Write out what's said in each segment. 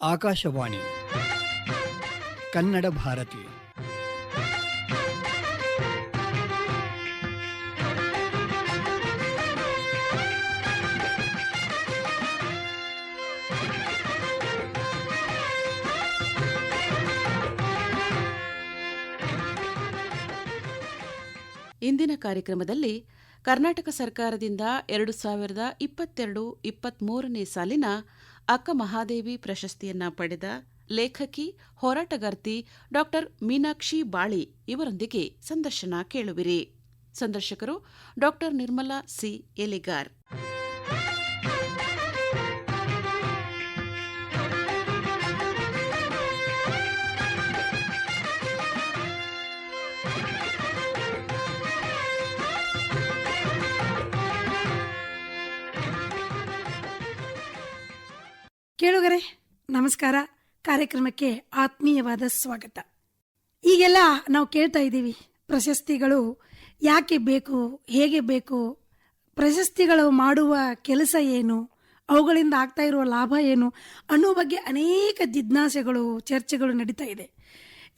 ಆಕಾಶವಾಣಿ. ಕನ್ನಡ ಭಾರತಿ. ಇಂದಿನ ಕಾರ್ಯಕ್ರಮದಲ್ಲಿ ಕರ್ನಾಟಕ ಸರ್ಕಾರದಿಂದ ಎರಡು ಸಾವಿರದ ಇಪ್ಪತ್ತೆರಡು ಇಪ್ಪತ್ಮೂರನೇ ಸಾಲಿನ ಅಕ್ಕ ಮಹಾದೇವಿ ಪ್ರಶಸ್ತಿಯನ್ನ ಪಡೆದ ಲೇಖಕಿ, ಹೋರಾಟಗಾರ್ತಿ ಡಾಕ್ಟರ್ ಮೀನಾಕ್ಷಿ ಬಾಳಿ ಇವರೊಂದಿಗೆ ಸಂದರ್ಶನ ಕೇಳುವಿರಿ. ಸಂದರ್ಶಕರು ಡಾಕ್ಟರ್ ನಿರ್ಮಲಾ ಸಿ. ಎಲಿಗಾರ್. ಕೇಳುಗರೆ, ನಮಸ್ಕಾರ. ಕಾರ್ಯಕ್ರಮಕ್ಕೆ ಆತ್ಮೀಯವಾದ ಸ್ವಾಗತ. ಈಗೆಲ್ಲ ನಾವು ಕೇಳ್ತಾ ಇದ್ದೀವಿ, ಪ್ರಶಸ್ತಿಗಳು ಯಾಕೆ ಬೇಕು, ಹೇಗೆ ಬೇಕು, ಪ್ರಶಸ್ತಿಗಳು ಮಾಡುವ ಕೆಲಸ ಏನು, ಅವುಗಳಿಂದ ಆಗ್ತಾ ಇರುವ ಲಾಭ ಏನು ಅನ್ನೋ ಬಗ್ಗೆ ಅನೇಕ ಜಿಜ್ಞಾಸೆಗಳು, ಚರ್ಚೆಗಳು ನಡೀತಾ ಇದೆ.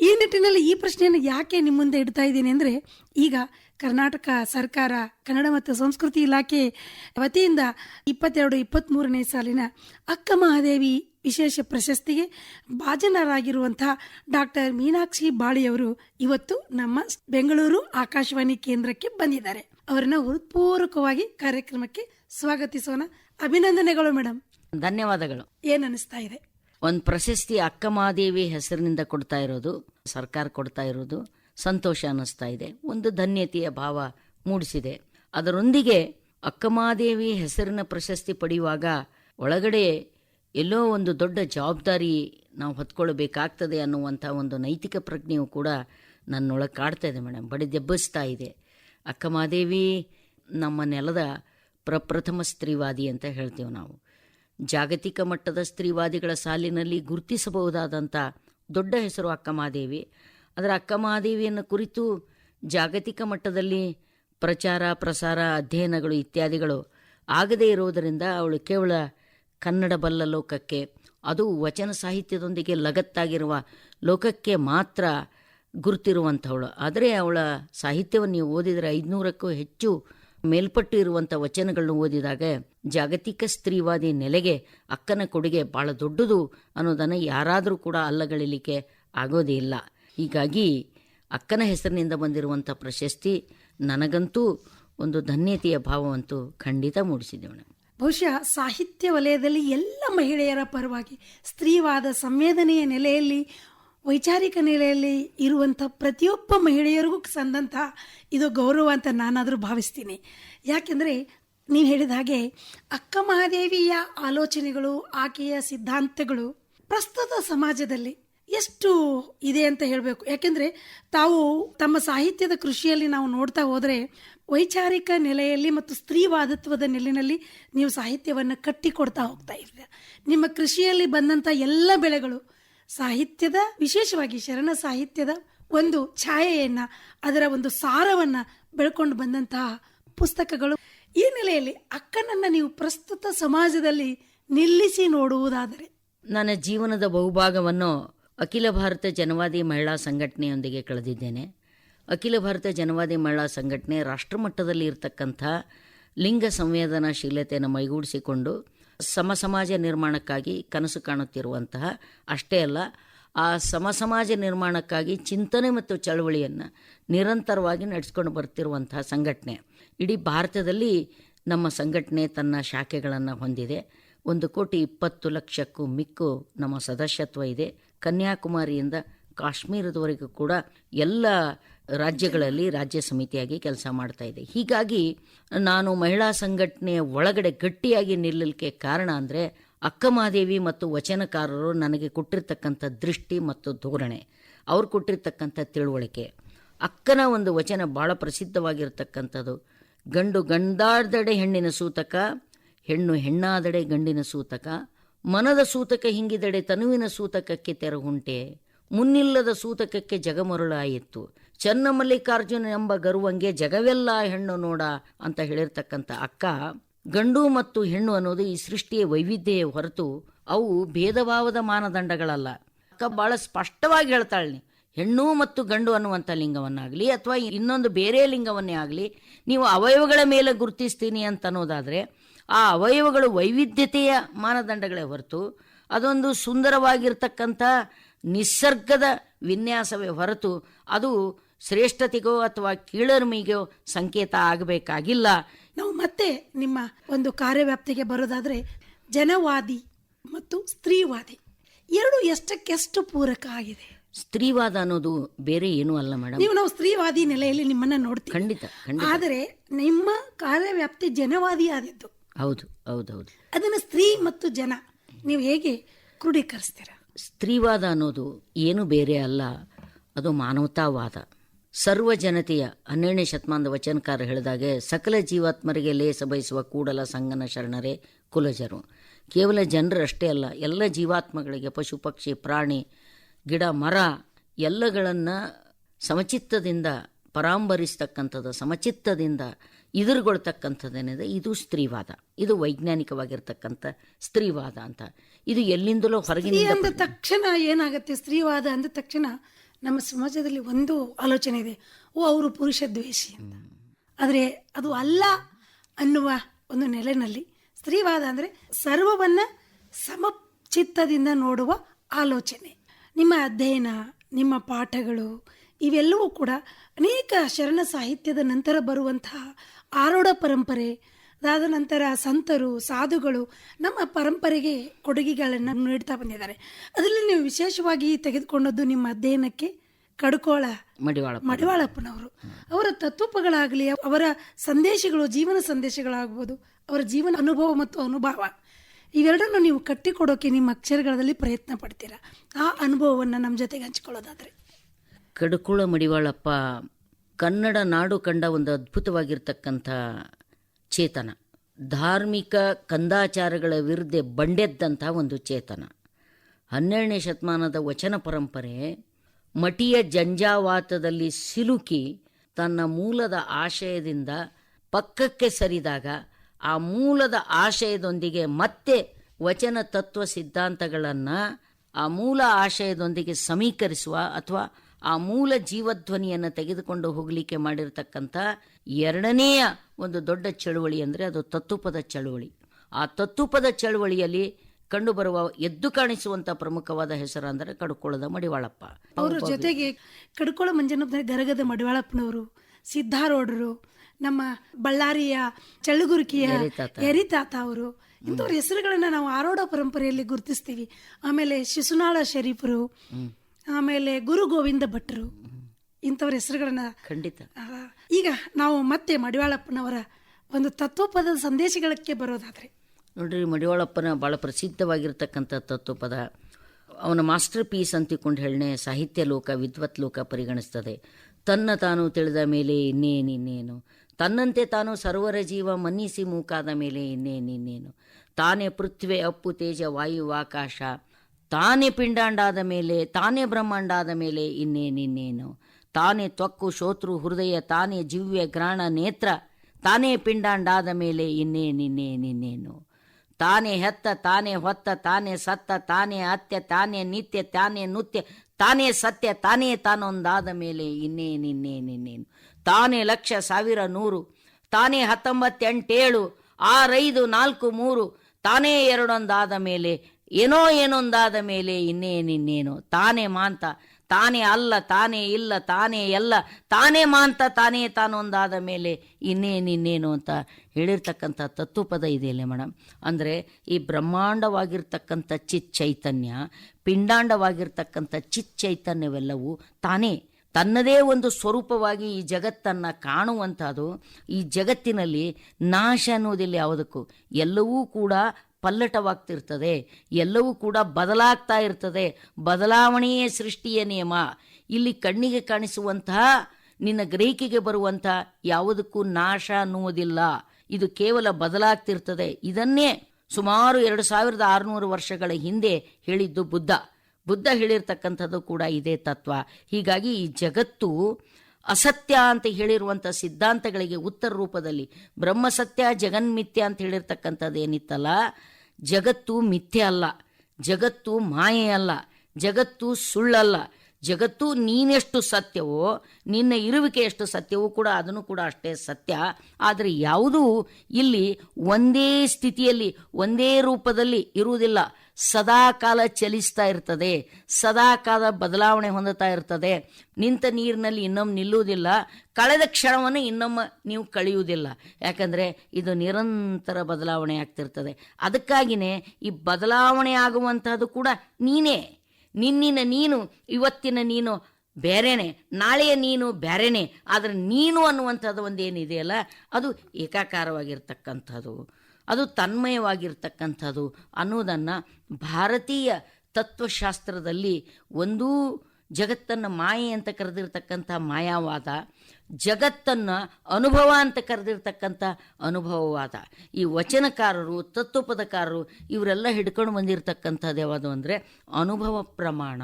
ಈ ನಿಟ್ಟಿನಲ್ಲಿ ಈ ಪ್ರಶ್ನೆಯನ್ನು ಯಾಕೆ ನಿಮ್ಮ ಮುಂದೆ ಇಡ್ತಾ ಇದ್ದೀನಿ ಅಂದರೆ, ಈಗ ಕರ್ನಾಟಕ ಸರ್ಕಾರ ಕನ್ನಡ ಮತ್ತು ಸಂಸ್ಕೃತಿ ಇಲಾಖೆ ವತಿಯಿಂದ ಇಪ್ಪತ್ತೆರಡು ಇಪ್ಪತ್ತ್ಮೂರನೇ ಸಾಲಿನ ಅಕ್ಕ ಮಹಾದೇವಿ ವಿಶೇಷ ಪ್ರಶಸ್ತಿಗೆ ಭಾಜನರಾಗಿರುವಂತಹ ಡಾಕ್ಟರ್ ಮೀನಾಕ್ಷಿ ಬಾಳಿಯವರು ಇವತ್ತು ನಮ್ಮ ಬೆಂಗಳೂರು ಆಕಾಶವಾಣಿ ಕೇಂದ್ರಕ್ಕೆ ಬಂದಿದ್ದಾರೆ. ಅವರನ್ನ ಹೃತ್ಪೂರ್ವಕವಾಗಿ ಕಾರ್ಯಕ್ರಮಕ್ಕೆ ಸ್ವಾಗತಿಸೋಣ. ಅಭಿನಂದನೆಗಳು ಮೇಡಮ್ ಧನ್ಯವಾದಗಳು. ಏನ್ ಅನಿಸ್ತಾ ಇದೆ? ಒಂದು ಪ್ರಶಸ್ತಿ ಅಕ್ಕಮಹಾದೇವಿ ಹೆಸರಿನಿಂದ ಕೊಡ್ತಾ ಇರೋದು ಸರ್ಕಾರ ಕೊಡ್ತಾ ಇರೋದು. ಸಂತೋಷ ಅನ್ನಿಸ್ತಾ ಇದೆ. ಒಂದು ಧನ್ಯತೆಯ ಭಾವ ಮೂಡಿಸಿದೆ. ಅದರೊಂದಿಗೆ ಅಕ್ಕಮಾದೇವಿ ಹೆಸರಿನ ಪ್ರಶಸ್ತಿ ಪಡೆಯುವಾಗ ಒಳಗಡೆ ಎಲ್ಲೋ ಒಂದು ದೊಡ್ಡ ಜವಾಬ್ದಾರಿ ನಾವು ಹೊತ್ಕೊಳ್ಬೇಕಾಗ್ತದೆ ಅನ್ನುವಂಥ ಒಂದು ನೈತಿಕ ಪ್ರಜ್ಞೆಯು ಕೂಡ ನನ್ನೊಳಗೆ ಕಾಡ್ತಾ ಇದೆ ಮೇಡಮ್ ಬಡಿದೆಬ್ಬಿಸ್ತಾ ಇದೆ. ಅಕ್ಕಮಾದೇವಿ ನಮ್ಮ ನೆಲದ ಪ್ರಪ್ರಥಮ ಸ್ತ್ರೀವಾದಿ ಅಂತ ಹೇಳ್ತೇವೆ ನಾವು. ಜಾಗತಿಕ ಮಟ್ಟದ ಸ್ತ್ರೀವಾದಿಗಳ ಸಾಲಿನಲ್ಲಿ ಗುರುತಿಸಬಹುದಾದಂಥ ದೊಡ್ಡ ಹೆಸರು ಅಕ್ಕಮಹಾದೇವಿ ಅದರ ಮಹಾದೇವಿಯನ್ನು ಕುರಿತು ಜಾಗತಿಕ ಮಟ್ಟದಲ್ಲಿ ಪ್ರಚಾರ, ಪ್ರಸಾರ, ಅಧ್ಯಯನಗಳು ಇತ್ಯಾದಿಗಳು ಆಗದೇ ಇರುವುದರಿಂದ ಅವಳು ಕೇವಲ ಕನ್ನಡ ಬಲ್ಲ ಲೋಕಕ್ಕೆ, ಅದು ವಚನ ಸಾಹಿತ್ಯದೊಂದಿಗೆ ಲಗತ್ತಾಗಿರುವ ಲೋಕಕ್ಕೆ ಮಾತ್ರ ಗುರುತಿರುವಂಥವಳು ಆದರೆ ಅವಳ ಸಾಹಿತ್ಯವನ್ನು ನೀವು ಓದಿದರೆ ಐದುನೂರಕ್ಕೂ ಹೆಚ್ಚು ಮೇಲ್ಪಟ್ಟು ಇರುವಂಥ ವಚನಗಳನ್ನು ಓದಿದಾಗ ಜಾಗತಿಕ ಸ್ತ್ರೀವಾದಿ ನೆಲೆಗೆ ಅಕ್ಕನ ಕೊಡುಗೆ ಭಾಳ ದೊಡ್ಡದು ಅನ್ನೋದನ್ನು ಯಾರಾದರೂ ಕೂಡ ಅಲ್ಲಗಳಿಲಿಕ್ಕೆ ಆಗೋದೇ ಇಲ್ಲ. ಹೀಗಾಗಿ ಅಕ್ಕನ ಹೆಸರಿನಿಂದ ಬಂದಿರುವಂಥ ಪ್ರಶಸ್ತಿ ನನಗಂತೂ ಒಂದು ಧನ್ಯತೆಯ ಭಾವವಂತೂ ಖಂಡಿತ ಮೂಡಿಸಿದೆ ಮೇಡಮ್ ಬಹುಶಃ ಸಾಹಿತ್ಯ ವಲಯದಲ್ಲಿ ಎಲ್ಲ ಮಹಿಳೆಯರ ಪರವಾಗಿ ಸ್ತ್ರೀವಾದ ಸಂವೇದನೆಯ ನೆಲೆಯಲ್ಲಿ, ವೈಚಾರಿಕ ನೆಲೆಯಲ್ಲಿ ಇರುವಂಥ ಪ್ರತಿಯೊಬ್ಬ ಮಹಿಳೆಯರಿಗೂ ಸಂದಂಥ ಇದು ಗೌರವ ಅಂತ ನಾನಾದರೂ ಭಾವಿಸ್ತೀನಿ. ಯಾಕೆಂದರೆ ನೀವು ಹೇಳಿದ ಹಾಗೆ ಅಕ್ಕ ಮಹಾದೇವಿಯ ಆಲೋಚನೆಗಳು, ಆಕೆಯ ಸಿದ್ಧಾಂತಗಳು ಪ್ರಸ್ತುತ ಸಮಾಜದಲ್ಲಿ ಎಷ್ಟು ಇದೆ ಅಂತ ಹೇಳಬೇಕು. ಯಾಕೆಂದರೆ ತಾವು ತಮ್ಮ ಸಾಹಿತ್ಯದ ಕೃಷಿಯಲ್ಲಿ ನಾವು ನೋಡ್ತಾ ಹೋದರೆ ವೈಚಾರಿಕ ನೆಲೆಯಲ್ಲಿ ಮತ್ತು ಸ್ತ್ರೀವಾದತ್ವದ ನೆಲೆಯಲ್ಲಿ ನೀವು ಸಾಹಿತ್ಯವನ್ನು ಕಟ್ಟಿಕೊಡ್ತಾ ಹೋಗ್ತಾ ಇದ್ದೀರ. ನಿಮ್ಮ ಕೃಷಿಯಲ್ಲಿ ಬಂದಂಥ ಎಲ್ಲ ಬೆಳೆಗಳು ಸಾಹಿತ್ಯದ, ವಿಶೇಷವಾಗಿ ಶರಣ ಸಾಹಿತ್ಯದ ಒಂದು ಛಾಯೆಯನ್ನ, ಅದರ ಒಂದು ಸಾರವನ್ನು ಬೆಳ್ಕೊಂಡು ಬಂದಂತಹ ಪುಸ್ತಕಗಳು. ಈ ನೆಲೆಯಲ್ಲಿ ಅಕ್ಕನನ್ನ ನೀವು ಪ್ರಸ್ತುತ ಸಮಾಜದಲ್ಲಿ ನಿಲ್ಲಿಸಿ ನೋಡುವುದಾದರೆ. ನನ್ನ ಜೀವನದ ಬಹುಭಾಗವನ್ನು ಅಖಿಲ ಭಾರತ ಜನವಾದಿ ಮಹಿಳಾ ಸಂಘಟನೆಯೊಂದಿಗೆ ಕಳೆದಿದ್ದೇನೆ. ಅಖಿಲ ಭಾರತ ಜನವಾದಿ ಮಹಿಳಾ ಸಂಘಟನೆ ರಾಷ್ಟ್ರಮಟ್ಟದಲ್ಲಿ ಇರತಕ್ಕಂಥ ಲಿಂಗ ಸಂವೇದನಾಶೀಲತೆಯನ್ನು ಮೈಗೂಡಿಸಿಕೊಂಡು ಸಮ ಸಮಾಜ ನಿರ್ಮಾಣಕ್ಕಾಗಿ ಕನಸು ಕಾಣುತ್ತಿರುವಂತಹ ಅಷ್ಟೇ ಅಲ್ಲ, ಆ ಸಮ ಸಮಾಜ ನಿರ್ಮಾಣಕ್ಕಾಗಿ ಚಿಂತನೆ ಮತ್ತು ಚಳವಳಿಯನ್ನು ನಿರಂತರವಾಗಿ ನಡೆಸ್ಕೊಂಡು ಬರ್ತಿರುವಂತಹ ಸಂಘಟನೆ. ಇಡೀ ಭಾರತದಲ್ಲಿ ನಮ್ಮ ಸಂಘಟನೆ ತನ್ನ ಶಾಖೆಗಳನ್ನು ಹೊಂದಿದೆ. ಒಂದು ಕೋಟಿ ಇಪ್ಪತ್ತು ಲಕ್ಷಕ್ಕೂ ಮಿಕ್ಕು ನಮ್ಮ ಸದಸ್ಯತ್ವ ಇದೆ. ಕನ್ಯಾಕುಮಾರಿಯಿಂದ ಕಾಶ್ಮೀರದವರೆಗೂ ಕೂಡ ಎಲ್ಲ ರಾಜ್ಯಗಳಲ್ಲಿ ರಾಜ್ಯ ಸಮಿತಿಯಾಗಿ ಕೆಲಸ ಮಾಡ್ತಾ ಇದೆ. ಹೀಗಾಗಿ ನಾನು ಮಹಿಳಾ ಸಂಘಟನೆಯ ಒಳಗಡೆ ಗಟ್ಟಿಯಾಗಿ ನಿಲ್ಲಲಿಕ್ಕೆ ಕಾರಣ ಅಂದರೆ ಅಕ್ಕಮಹಾದೇವಿ ಮತ್ತು ವಚನಕಾರರು ನನಗೆ ಕೊಟ್ಟಿರ್ತಕ್ಕಂಥ ದೃಷ್ಟಿ ಮತ್ತು ಧೋರಣೆ. ಅವ್ರು ಕೊಟ್ಟಿರ್ತಕ್ಕಂಥ ತಿಳುವಳಿಕೆ. ಅಕ್ಕನ ಒಂದು ವಚನ ಭಾಳ ಪ್ರಸಿದ್ಧವಾಗಿರ್ತಕ್ಕಂಥದ್ದು. ಗಂಡು ಗಂಡಾದಡೆ ಹೆಣ್ಣಿನ ಸೂತಕ, ಹೆಣ್ಣು ಹೆಣ್ಣಾದಡೆ ಗಂಡಿನ ಸೂತಕ ಮನದ ಸೂತಕ ಹಿಂಗಿದಡೆ ತನುವಿನ ಸೂತಕಕ್ಕೆ ತೆರಹುಂಟೆ. ಮುನ್ನಿಲ್ಲದ ಸೂತಕಕ್ಕೆ ಜಗಮರುಳಾಯಿತು ಚನ್ನಮಲ್ಲಿಕಾರ್ಜುನ ಎಂಬ ಗರುವಂಗೆ ಜಗವೆಲ್ಲ ಹೆಣ್ಣು ನೋಡ ಅಂತ ಹೇಳಿರ್ತಕ್ಕಂಥ ಅಕ್ಕ, ಗಂಡು ಮತ್ತು ಹೆಣ್ಣು ಅನ್ನೋದು ಈ ಸೃಷ್ಟಿಯ ವೈವಿಧ್ಯ ಹೊರತು ಅವು ಭೇದಭಾವದ ಮಾನದಂಡಗಳಲ್ಲ. ಅಕ್ಕ ಬಹಳ ಸ್ಪಷ್ಟವಾಗಿ ಹೇಳ್ತಾಳೆ ಹೆಣ್ಣು ಮತ್ತು ಗಂಡು ಅನ್ನುವಂಥ ಲಿಂಗವನ್ನಾಗಲಿ ಅಥವಾ ಇನ್ನೊಂದು ಬೇರೆ ಲಿಂಗವನ್ನೇ ಆಗಲಿ, ನೀವು ಅವಯವಗಳ ಮೇಲೆ ಗುರುತಿಸ್ತೀನಿ ಅಂತ ಅನ್ನೋದಾದರೆ ಆ ಅವಯವಗಳು ವೈವಿಧ್ಯತೆಯ ಮಾನದಂಡಗಳೇ ಹೊರತು ಅದೊಂದು ಸುಂದರವಾಗಿರ್ತಕ್ಕಂಥ ನಿಸರ್ಗದ ವಿನ್ಯಾಸವೇ ಹೊರತು ಅದು ಶ್ರೇಷ್ಠತೆಗೋ ಅಥವಾ ಕೀಳರ್ಮಿಗೋ ಸಂಕೇತ ಆಗಬೇಕಾಗಿಲ್ಲ. ನಾವು ಮತ್ತೆ ನಿಮ್ಮ ಒಂದು ಕಾರ್ಯವ್ಯಾಪ್ತಿಗೆ ಬರೋದಾದರೆ ಜನವಾದಿ ಮತ್ತು ಸ್ತ್ರೀವಾದಿ. ಎರಡು ಎಷ್ಟಕ್ಕೆಷ್ಟು ಪೂರಕ ಆಗಿದೆ? ಸ್ತ್ರೀವಾದ ಅನ್ನೋದು ಬೇರೆ ಏನೂ ಅಲ್ಲ ಮೇಡಮ್. ನೀವು ನಾವು ಸ್ತ್ರೀವಾದಿ ನೆಲೆಯಲ್ಲಿ ನಿಮ್ಮನ್ನ ನೋಡ್ತೀವಿ. ಖಂಡಿತ ಖಂಡಿತ. ಆದರೆ ನಿಮ್ಮ ಕಾರ್ಯವ್ಯಾಪ್ತಿ ಜನವಾದಿ ಆದಿದ್ದು ಹೌದು ಹೌದು ಹೌದು ಅದನ್ನು ಸ್ತ್ರೀ ಮತ್ತು ಜನ ನೀವು ಹೇಗೆ ಕ್ರೋಢೀಕರಿಸ್ತೀರಾ ಸ್ತ್ರೀವಾದ ಅನ್ನೋದು ಏನು ಬೇರೆ ಅಲ್ಲ ಅದು ಮಾನವತಾವಾದ. ಸರ್ವ ಜನತೆಯ ಹನ್ನೆರಡನೇ ಶತಮಾನದ ವಚನಕಾರ ಹೇಳಿದಾಗೆ ಸಕಲ ಜೀವಾತ್ಮರಿಗೆ ಲೇಸ ಬಯಸುವ ಕೂಡಲ ಸಂಗನ ಶರಣರೇ ಕುಲಜರು. ಕೇವಲ ಜನರಷ್ಟೇ ಅಲ್ಲ ಎಲ್ಲ ಜೀವಾತ್ಮಗಳಿಗೆ ಪಶು ಪಕ್ಷಿ ಪ್ರಾಣಿ ಗಿಡ ಮರ ಎಲ್ಲಗಳನ್ನು ಸಮಚಿತ್ತದಿಂದ ಪರಾಂಬರಿಸ್ತಕ್ಕಂಥದ್ದು ಸಮಚಿತ್ತದಿಂದ ಎದುರುಗೊಳ್ತಕ್ಕಂಥದ್ದೇನಿದೆ ಇದು ಸ್ತ್ರೀವಾದ. ಇದು ವೈಜ್ಞಾನಿಕವಾಗಿರ್ತಕ್ಕಂಥ ಸ್ತ್ರೀವಾದ ಅಂತ. ಇದು ಎಲ್ಲಿಂದಲೋ ಹೊರಗಿನ ಹೊರಗಿನಿಂದ ಅಂದ ತಕ್ಷಣ ಏನಾಗುತ್ತೆ? ಸ್ತ್ರೀವಾದ ಅಂದ ತಕ್ಷಣ ನಮ್ಮ ಸಮಾಜದಲ್ಲಿ ಒಂದು ಆಲೋಚನೆ ಇದೆ. ಓ ಅವರು ಪುರುಷ ದ್ವೇಷಿ ಅಂತ. ಆದರೆ ಅದು ಅಲ್ಲ ಅನ್ನುವ ಒಂದು ನೆಲೆನಲ್ಲಿ ಸ್ತ್ರೀವಾದ ಅಂದರೆ ಸರ್ವವನ್ನ ಸಮಚಿತ್ತದಿಂದ ನೋಡುವ ಆಲೋಚನೆ. ನಿಮ್ಮ ಅಧ್ಯಯನ ನಿಮ್ಮ ಪಾಠಗಳು ಇವೆಲ್ಲವೂ ಕೂಡ ಅನೇಕ ಶರಣ ಸಾಹಿತ್ಯದ ನಂತರ ಬರುವಂತಹ ಆರೋಢ ಪರಂಪರೆ ಅದಾದ ನಂತರ ಸಂತರು ಸಾಧುಗಳು ನಮ್ಮ ಪರಂಪರೆಗೆ ಕೊಡುಗೆಗಳನ್ನು ನೀಡ್ತಾ ಬಂದಿದ್ದಾರೆ. ಅದರಲ್ಲಿ ನೀವು ವಿಶೇಷವಾಗಿ ತೆಗೆದುಕೊಂಡದ್ದು ನಿಮ್ಮ ಅಧ್ಯಯನಕ್ಕೆ ಕಡ್ಕೋಳ ಮಡಿವಾಳ ಮಡಿವಾಳಪ್ಪನವರು. ಅವರ ತತ್ವಪಗಳಾಗಲಿ ಅವರ ಸಂದೇಶಗಳು ಜೀವನ ಸಂದೇಶಗಳಾಗ್ಬೋದು ಅವರ ಜೀವನ ಅನುಭವ ಮತ್ತು ಅನುಭವ ಇವೆರಡನ್ನು ನೀವು ಕಟ್ಟಿಕೊಡೋಕೆ ನಿಮ್ಮ ಅಕ್ಷರಗಳಲ್ಲಿ ಪ್ರಯತ್ನ ಪಡ್ತೀರಾ? ಆ ಅನುಭವವನ್ನು ನಮ್ಮ ಜೊತೆಗೆ ಹಂಚ್ಕೊಳ್ಳೋದಾದ್ರೆ. ಕಡುಕುಳ ಮಡಿವಾಳಪ್ಪ ಕನ್ನಡ ನಾಡು ಕಂಡ ಒಂದು ಅದ್ಭುತವಾಗಿರ್ತಕ್ಕಂಥ ಚೇತನ. ಧಾರ್ಮಿಕ ಕಂದಾಚಾರಗಳ ವಿರುದ್ಧ ಬಂಡೆದ್ದಂಥ ಒಂದು ಚೇತನ. ಹನ್ನೆರಡನೇ ಶತಮಾನದ ವಚನ ಪರಂಪರೆ ಮಟಿಯ ಜಂಜಾವಾತದಲ್ಲಿ ಸಿಲುಕಿ ತನ್ನ ಮೂಲದ ಆಶಯದಿಂದ ಪಕ್ಕಕ್ಕೆ ಸರಿದಾಗ ಆ ಮೂಲದ ಆಶಯದೊಂದಿಗೆ ಮತ್ತೆ ವಚನ ತತ್ವ ಸಿದ್ಧಾಂತಗಳನ್ನು ಆ ಮೂಲ ಆಶಯದೊಂದಿಗೆ ಸಮೀಕರಿಸುವ ಅಥವಾ ಆ ಮೂಲ ಜೀವಧ್ವನಿಯನ್ನು ತೆಗೆದುಕೊಂಡು ಹೋಗಲಿಕ್ಕೆ ಮಾಡಿರತಕ್ಕಂಥ ಎರಡನೆಯ ಒಂದು ದೊಡ್ಡ ಚಳುವಳಿ ಅಂದರೆ ಅದು ತತ್ತುಪದ ಚಳುವಳಿ. ಆ ತತ್ತುಪದ ಚಳುವಳಿಯಲ್ಲಿ ಕಂಡುಬರುವ ಎದ್ದು ಕಾಣಿಸುವಂತ ಪ್ರಮುಖವಾದ ಹೆಸರು ಅಂದರೆ ಕಡುಕೋಳದ ಮಡಿವಾಳಪ್ಪ. ಅವರ ಜೊತೆಗೆ ಕಡ್ಕೊಳ ಮಂಜನಪ್ಪ ಗರಗದ ಮಡಿವಾಳಪ್ಪನವರು ಸಿದ್ಧಾರೋಡರು ನಮ್ಮ ಬಳ್ಳಾರಿಯ ಚಳ್ಳುಗುರುಕಿಯ ಎರಿತಾತ ಅವರು ಇಂಥವ್ರ ಹೆಸರುಗಳನ್ನ ನಾವು ಆರೋಡ ಪರಂಪರೆಯಲ್ಲಿ ಗುರುತಿಸ್ತೀವಿ. ಆಮೇಲೆ ಶಿಶುನಾಳ ಶರೀಫರು ಆಮೇಲೆ ಗುರು ಗೋವಿಂದ ಭಟ್ರು ಇಂಥವ್ರ ಹೆಸರುಗಳನ್ನ ಖಂಡಿತ. ಈಗ ನಾವು ಮತ್ತೆ ಮಡಿವಾಳಪ್ಪನವರ ಒಂದು ತತ್ವಪದ ಸಂದೇಶಗಳಕ್ಕೆ ಬರೋದಾದ್ರೆ. ನೋಡ್ರಿ ಮಡಿವಾಳಪ್ಪನ ಭಾಳ ಪ್ರಸಿದ್ಧವಾಗಿರ್ತಕ್ಕಂಥ ತತ್ವಪದ. ಅವನ ಮಾಸ್ಟರ್ ಪೀಸ್ ಅಂತಿಕೊಂಡು ಹೇಳನೆ ಸಾಹಿತ್ಯ ಲೋಕ ವಿದ್ವತ್ ಲೋಕ ಪರಿಗಣಿಸ್ತದೆ. ತನ್ನ ತಾನು ತಿಳಿದ ಮೇಲೆ ಇನ್ನೇನಿನ್ನೇನು ತನ್ನಂತೆ ತಾನು ಸರ್ವರ ಜೀವ ಮನ್ನಿಸಿ ಮೂಕಾದ ಮೇಲೆ ಇನ್ನೇನಿನ್ನೇನು ತಾನೇ ಪೃಥ್ವಿ ಅಪ್ಪು ತೇಜ ವಾಯು ಆಕಾಶ. ತಾನೇ ಪಿಂಡಾಂಡಾದ ಮೇಲೆ, ತಾನೇ ಬ್ರಹ್ಮಾಂಡ ಆದ ಮೇಲೆ ಇನ್ನೇನಿನ್ನೇನು ತಾನೇ ತ್ವಕ್ಕು, ಶೋತೃ, ಹೃದಯ, ತಾನೇ ಜಿವ್ಯ ಗ್ರಾಣ ನೇತ್ರ, ತಾನೇ ಪಿಂಡಾಂಡಾದ ಮೇಲೆ ಇನ್ನೇನಿನ್ನೇನಿನ್ನೇನು ತಾನೇ ಹೆತ್ತ, ತಾನೇ ಹೊತ್ತ, ತಾನೇ ಸತ್ತ, ತಾನೇ ಅತ್ಯ, ತಾನೇ ನಿತ್ಯ, ತಾನೇ ನೃತ್ಯ, ತಾನೇ ಸತ್ಯ, ತಾನೇ ತಾನೊಂದಾದ ಮೇಲೆ ಇನ್ನೇನಿನ್ನೇನಿನ್ನೇನು ತಾನೇ ಲಕ್ಷ, ಸಾವಿರ, ನೂರು, ತಾನೇ ಹತ್ತೊಂಬತ್ತೆಂಟೇಳು, ಆರೈದು, ನಾಲ್ಕು, ಮೂರು, ತಾನೇ ಎರಡೊಂದಾದ ಮೇಲೆ ಏನೋ ಏನೊಂದಾದ ಮೇಲೆ ಇನ್ನೇನಿನ್ನೇನು ತಾನೇ ಮಾಂತ, ತಾನೇ ಅಲ್ಲ, ತಾನೇ ಇಲ್ಲ, ತಾನೇ ಎಲ್ಲ, ತಾನೇ ಮಾಂತ, ತಾನೇ ತಾನೊಂದಾದ ಮೇಲೆ ಇನ್ನೇನಿನ್ನೇನು ಅಂತ ಹೇಳಿರ್ತಕ್ಕಂಥ ತತ್ವಪದ ಇದೆಯಲ್ಲ ಮೇಡಮ್. ಅಂದರೆ ಈ ಬ್ರಹ್ಮಾಂಡವಾಗಿರ್ತಕ್ಕಂಥ ಚಿತ್ ಚೈತನ್ಯ, ಪಿಂಡಾಂಡವಾಗಿರ್ತಕ್ಕಂಥ ಚಿತ್ ಚೈತನ್ಯವೆಲ್ಲವೂ ತಾನೇ, ತನ್ನದೇ ಒಂದು ಸ್ವರೂಪವಾಗಿ ಈ ಜಗತ್ತನ್ನು ಕಾಣುವಂಥದ್ದು ಈ ಜಗತ್ತಿನಲ್ಲಿ ನಾಶ ಅನ್ನೋದಿಲ್ಲ ಯಾವುದಕ್ಕೂ. ಎಲ್ಲವೂ ಕೂಡ ಪಲ್ಲಟವಾಗ್ತಿರ್ತದೆ. ಎಲ್ಲವೂ ಕೂಡ ಬದಲಾಗ್ತಾ ಇರ್ತದೆ. ಬದಲಾವಣೆಯೇ ಸೃಷ್ಟಿಯ ನಿಯಮ. ಇಲ್ಲಿ ಕಣ್ಣಿಗೆ ಕಾಣಿಸುವಂತಹ, ನಿನ್ನ ಗ್ರಹಿಕೆಗೆ ಬರುವಂತಹ ಯಾವುದಕ್ಕೂ ನಾಶ ಅನ್ನುವುದಿಲ್ಲ. ಇದು ಕೇವಲ ಬದಲಾಗ್ತಿರ್ತದೆ. ಇದನ್ನೇ ಸುಮಾರು ಎರಡು ಸಾವಿರದ ಆರುನೂರು ವರ್ಷಗಳ ಹಿಂದೆ ಹೇಳಿದ್ದು ಬುದ್ಧ. ಬುದ್ಧ ಹೇಳಿರ್ತಕ್ಕಂಥದ್ದು ಕೂಡ ಇದೇ ತತ್ವ. ಹೀಗಾಗಿ ಈ ಜಗತ್ತು ಅಸತ್ಯ ಅಂತ ಹೇಳಿರುವಂಥ ಸಿದ್ಧಾಂತಗಳಿಗೆ ಉತ್ತರ ರೂಪದಲ್ಲಿ ಬ್ರಹ್ಮಸತ್ಯ, ಜಗನ್ಮಿಥ್ಯ ಅಂತ ಹೇಳಿರ್ತಕ್ಕಂಥದ್ದು ಏನಿತ್ತಲ್ಲ? ಜಗತ್ತು ಮಿಥ್ಯ ಅಲ್ಲ. ಜಗತ್ತು ಮಾಯೆಯಲ್ಲ ಜಗತ್ತು ಸುಳ್ಳಲ್ಲ. ಜಗತ್ತು ನೀನೆಷ್ಟು ಸತ್ಯವೋ, ನಿನ್ನ ಇರುವಿಕೆ ಎಷ್ಟು ಸತ್ಯವೋ ಕೂಡ ಅದನ್ನು ಕೂಡ ಅಷ್ಟೇ ಸತ್ಯ. ಆದರೆ ಯಾವುದೂ ಇಲ್ಲಿ ಒಂದೇ ಸ್ಥಿತಿಯಲ್ಲಿ, ಒಂದೇ ರೂಪದಲ್ಲಿ ಇರುವುದಿಲ್ಲ. ಸದಾ ಕಾಲ ಚಲಿಸ್ತಾ ಇರ್ತದೆ ಸದಾ ಕಾಲ ಬದಲಾವಣೆ ಹೊಂದುತ್ತಾ ಇರ್ತದೆ. ನಿಂತ ನೀರಿನಲ್ಲಿ ಇನ್ನೊಮ್ಮೆ ನಿಲ್ಲುವುದಿಲ್ಲ, ಕಳೆದ ಕ್ಷಣವನ್ನು ಇನ್ನೊಮ್ಮೆ ನೀವು ಕಳೆಯುವುದಿಲ್ಲ. ಯಾಕಂದರೆ ಇದು ನಿರಂತರ ಬದಲಾವಣೆ ಆಗ್ತಿರ್ತದೆ. ಅದಕ್ಕಾಗಿಯೇ ಈ ಬದಲಾವಣೆ ಆಗುವಂಥದ್ದು ಕೂಡ ನೀನೇ. ನಿನ್ನಿನ ನೀನು, ಇವತ್ತಿನ ನೀನು ಬೇರೆನೆ, ನಾಳೆಯ ನೀನು ಬೇರೆನೆ ಆದರೆ ನೀನು ಅನ್ನುವಂಥದ್ದು ಒಂದೇನಿದೆಯಲ್ಲ, ಅದು ಏಕಾಕಾರವಾಗಿರ್ತಕ್ಕಂಥದ್ದು. ಅದು ತನ್ಮಯವಾಗಿರ್ತಕ್ಕಂಥದ್ದು ಅನ್ನೋದನ್ನು ಭಾರತೀಯ ತತ್ವಶಾಸ್ತ್ರದಲ್ಲಿ ಒಂದೂ ಜಗತ್ತನ್ನು ಮಾಯೆ ಅಂತ ಕರೆದಿರ್ತಕ್ಕಂಥ ಮಾಯಾವಾದ, ಜಗತ್ತನ್ನು ಅನುಭವ ಅಂತ ಕರೆದಿರ್ತಕ್ಕಂಥ ಅನುಭವವಾದ, ಈ ವಚನಕಾರರು, ತತ್ವಪದಕಾರರು ಇವರೆಲ್ಲ ಹಿಡ್ಕೊಂಡು ಬಂದಿರತಕ್ಕಂಥದ್ದು ಯಾವುದು ಅಂದರೆ ಅನುಭವ ಪ್ರಮಾಣ.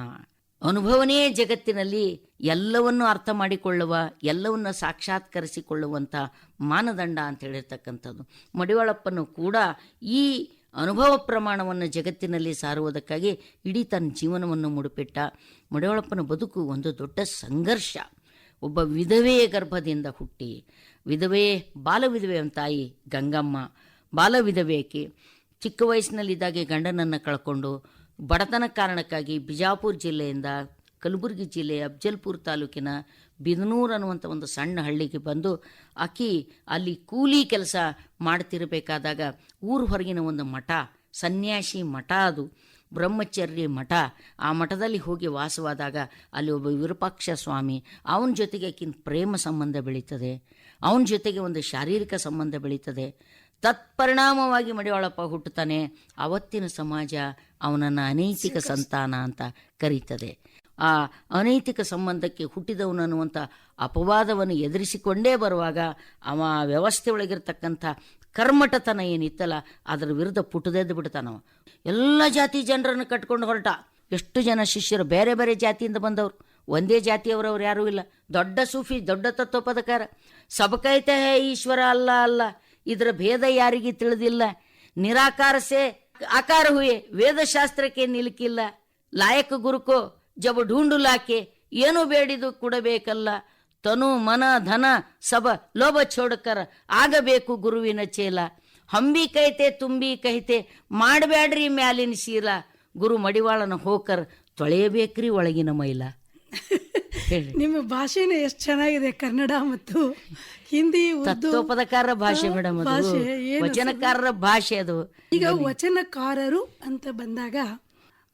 ಅನುಭವನೇ ಜಗತ್ತಿನಲ್ಲಿ ಎಲ್ಲವನ್ನು ಅರ್ಥ ಮಾಡಿಕೊಳ್ಳುವ, ಎಲ್ಲವನ್ನು ಸಾಕ್ಷಾತ್ಕರಿಸಿಕೊಳ್ಳುವಂಥ ಮಾನದಂಡ ಅಂತ ಹೇಳಿರ್ತಕ್ಕಂಥದ್ದು. ಮಡಿವಾಳಪ್ಪನು ಕೂಡ ಈ ಅನುಭವ ಪ್ರಮಾಣವನ್ನು ಜಗತ್ತಿನಲ್ಲಿ ಸಾರುವುದಕ್ಕಾಗಿ ಇಡೀ ತನ್ನ ಜೀವನವನ್ನು ಮುಡುಪಿಟ್ಟ. ಮಡಿವಾಳಪ್ಪನ ಬದುಕು ಒಂದು ದೊಡ್ಡ ಸಂಘರ್ಷ. ಒಬ್ಬ ವಿಧವೆಯ ಗರ್ಭದಿಂದ ಹುಟ್ಟಿ. ವಿಧವೆ ಬಾಲವಿಧವೆ ತಾಯಿ ಗಂಗಮ್ಮ. ಬಾಲವಿಧವೆಯಕ್ಕೆ ಚಿಕ್ಕ ವಯಸ್ಸಿನಲ್ಲಿದ್ದಾಗೆ ಗಂಡನನ್ನು ಕಳ್ಕೊಂಡು ಬಡತನ ಕಾರಣಕ್ಕಾಗಿ ಬಿಜಾಪುರ ಜಿಲ್ಲೆಯಿಂದ ಕಲಬುರಗಿ ಜಿಲ್ಲೆಯ ಅಫ್ಜಲ್ಪುರ್ ತಾಲೂಕಿನ ಬಿದನೂರು ಅನ್ನುವಂಥ ಒಂದು ಸಣ್ಣ ಹಳ್ಳಿಗೆ ಬಂದು ಆಕಿ ಅಲ್ಲಿ ಕೂಲಿ ಕೆಲಸ ಮಾಡ್ತಿರಬೇಕಾದಾಗ ಊರ ಹೊರಗಿನ ಒಂದು ಮಠ, ಸನ್ಯಾಸಿ ಮಠ ಅದು, ಬ್ರಹ್ಮಚರ್ಯ ಮಠ. ಆ ಮಠದಲ್ಲಿ ಹೋಗಿ ವಾಸವಾದಾಗ ಅಲ್ಲಿ ಒಬ್ಬ ವಿರೂಪಾಕ್ಷ ಸ್ವಾಮಿ, ಅವನ ಜೊತೆಗೆ ಆಕಿನ ಪ್ರೇಮ ಸಂಬಂಧ ಬೆಳೀತದೆ. ಅವನ ಜೊತೆಗೆ ಒಂದು ಶಾರೀರಿಕ ಸಂಬಂಧ ಬೆಳೀತದೆ. ತತ್ಪರಿಣಾಮವಾಗಿ ಮಡಿವಾಳಪ್ಪ ಹುಟ್ಟುತ್ತಾನೆ. ಅವತ್ತಿನ ಸಮಾಜ ಅವನನ್ನು ಅನೈತಿಕ ಸಂತಾನ ಅಂತ ಕರೀತದೆ. ಆ ಅನೈತಿಕ ಸಂಬಂಧಕ್ಕೆ ಹುಟ್ಟಿದವನು ಅನ್ನುವಂಥ ಅಪವಾದವನ್ನು ಎದುರಿಸಿಕೊಂಡೇ ಬರುವಾಗ ಅವ ವ್ಯವಸ್ಥೆ ಒಳಗಿರ್ತಕ್ಕಂಥ ಕರ್ಮಟತನ ಏನಿತ್ತಲ್ಲ ಅದರ ವಿರುದ್ಧ ಪುಟದೆದ್ದು ಬಿಡ್ತಾನವ. ಎಲ್ಲ ಜಾತಿ ಜನರನ್ನು ಕಟ್ಕೊಂಡು ಹೊರಟ. ಎಷ್ಟು ಜನ ಶಿಷ್ಯರು ಬೇರೆ ಬೇರೆ ಜಾತಿಯಿಂದ ಬಂದವರು. ಒಂದೇ ಜಾತಿಯವರವ್ರು ಯಾರೂ ಇಲ್ಲ. ದೊಡ್ಡ ಸೂಫಿ ದೊಡ್ಡ ತತ್ವಪದಕಾರ. ಸಬಕೈತ ಹೇ ಈಶ್ವರ ಅಲ್ಲ ಅಲ್ಲ. ಇದರ ಭೇದ ಯಾರಿಗೆ ತಿಳಿದಿಲ್ಲ? ನಿರಾಕಾರ ಸೇ ಆಕಾರ ಹುಯೆ, ವೇದಶಾಸ್ತ್ರಕ್ಕೆ ನಿಲುಕಿಲ್ಲ. ಲಾಯಕ ಗುರುಕೋ, ಜಬ ಢೂಂಡು ಲಾಕೆ, ಏನು ಬೇಡಿದು ಕೊಡಬೇಕಲ್ಲ. ತನು, ಮನ, ಧನ, ಸಬ, ಲೋಭ ಚೋಡಕರ ಆಗಬೇಕು ಗುರುವಿನ ಚೇಲ. ಹಂಬಿ ಕೈತೆ ತುಂಬಿ ಕೈತೆ ಮಾಡಬೇಡ್ರಿ ಮ್ಯಾಲಿನ ಶೀಲ. ಗುರು ಮಡಿವಾಳನ ಹೋಕರ್, ತೊಳೆಯಬೇಕ್ರಿ ಒಳಗಿನ ಮೈಲ. ಹೇಳಿ. ನಿಮ್ಮ ಭಾಷೆನೇ ಎಷ್ಟು ಚೆನ್ನಾಗಿದೆ ಕನ್ನಡ ಮತ್ತು ಹಿಂದಿ ಉರ್ದು. ತತ್ವಪದಕಾರರ ಭಾಷೆ ಮೇಡಮ್ ಅದು. ಭಾಷೆ ಏನು ವಚನಕಾರರ ಭಾಷೆ ಅದು. ಈಗ ವಚನಕಾರರು ಅಂತ ಬಂದಾಗ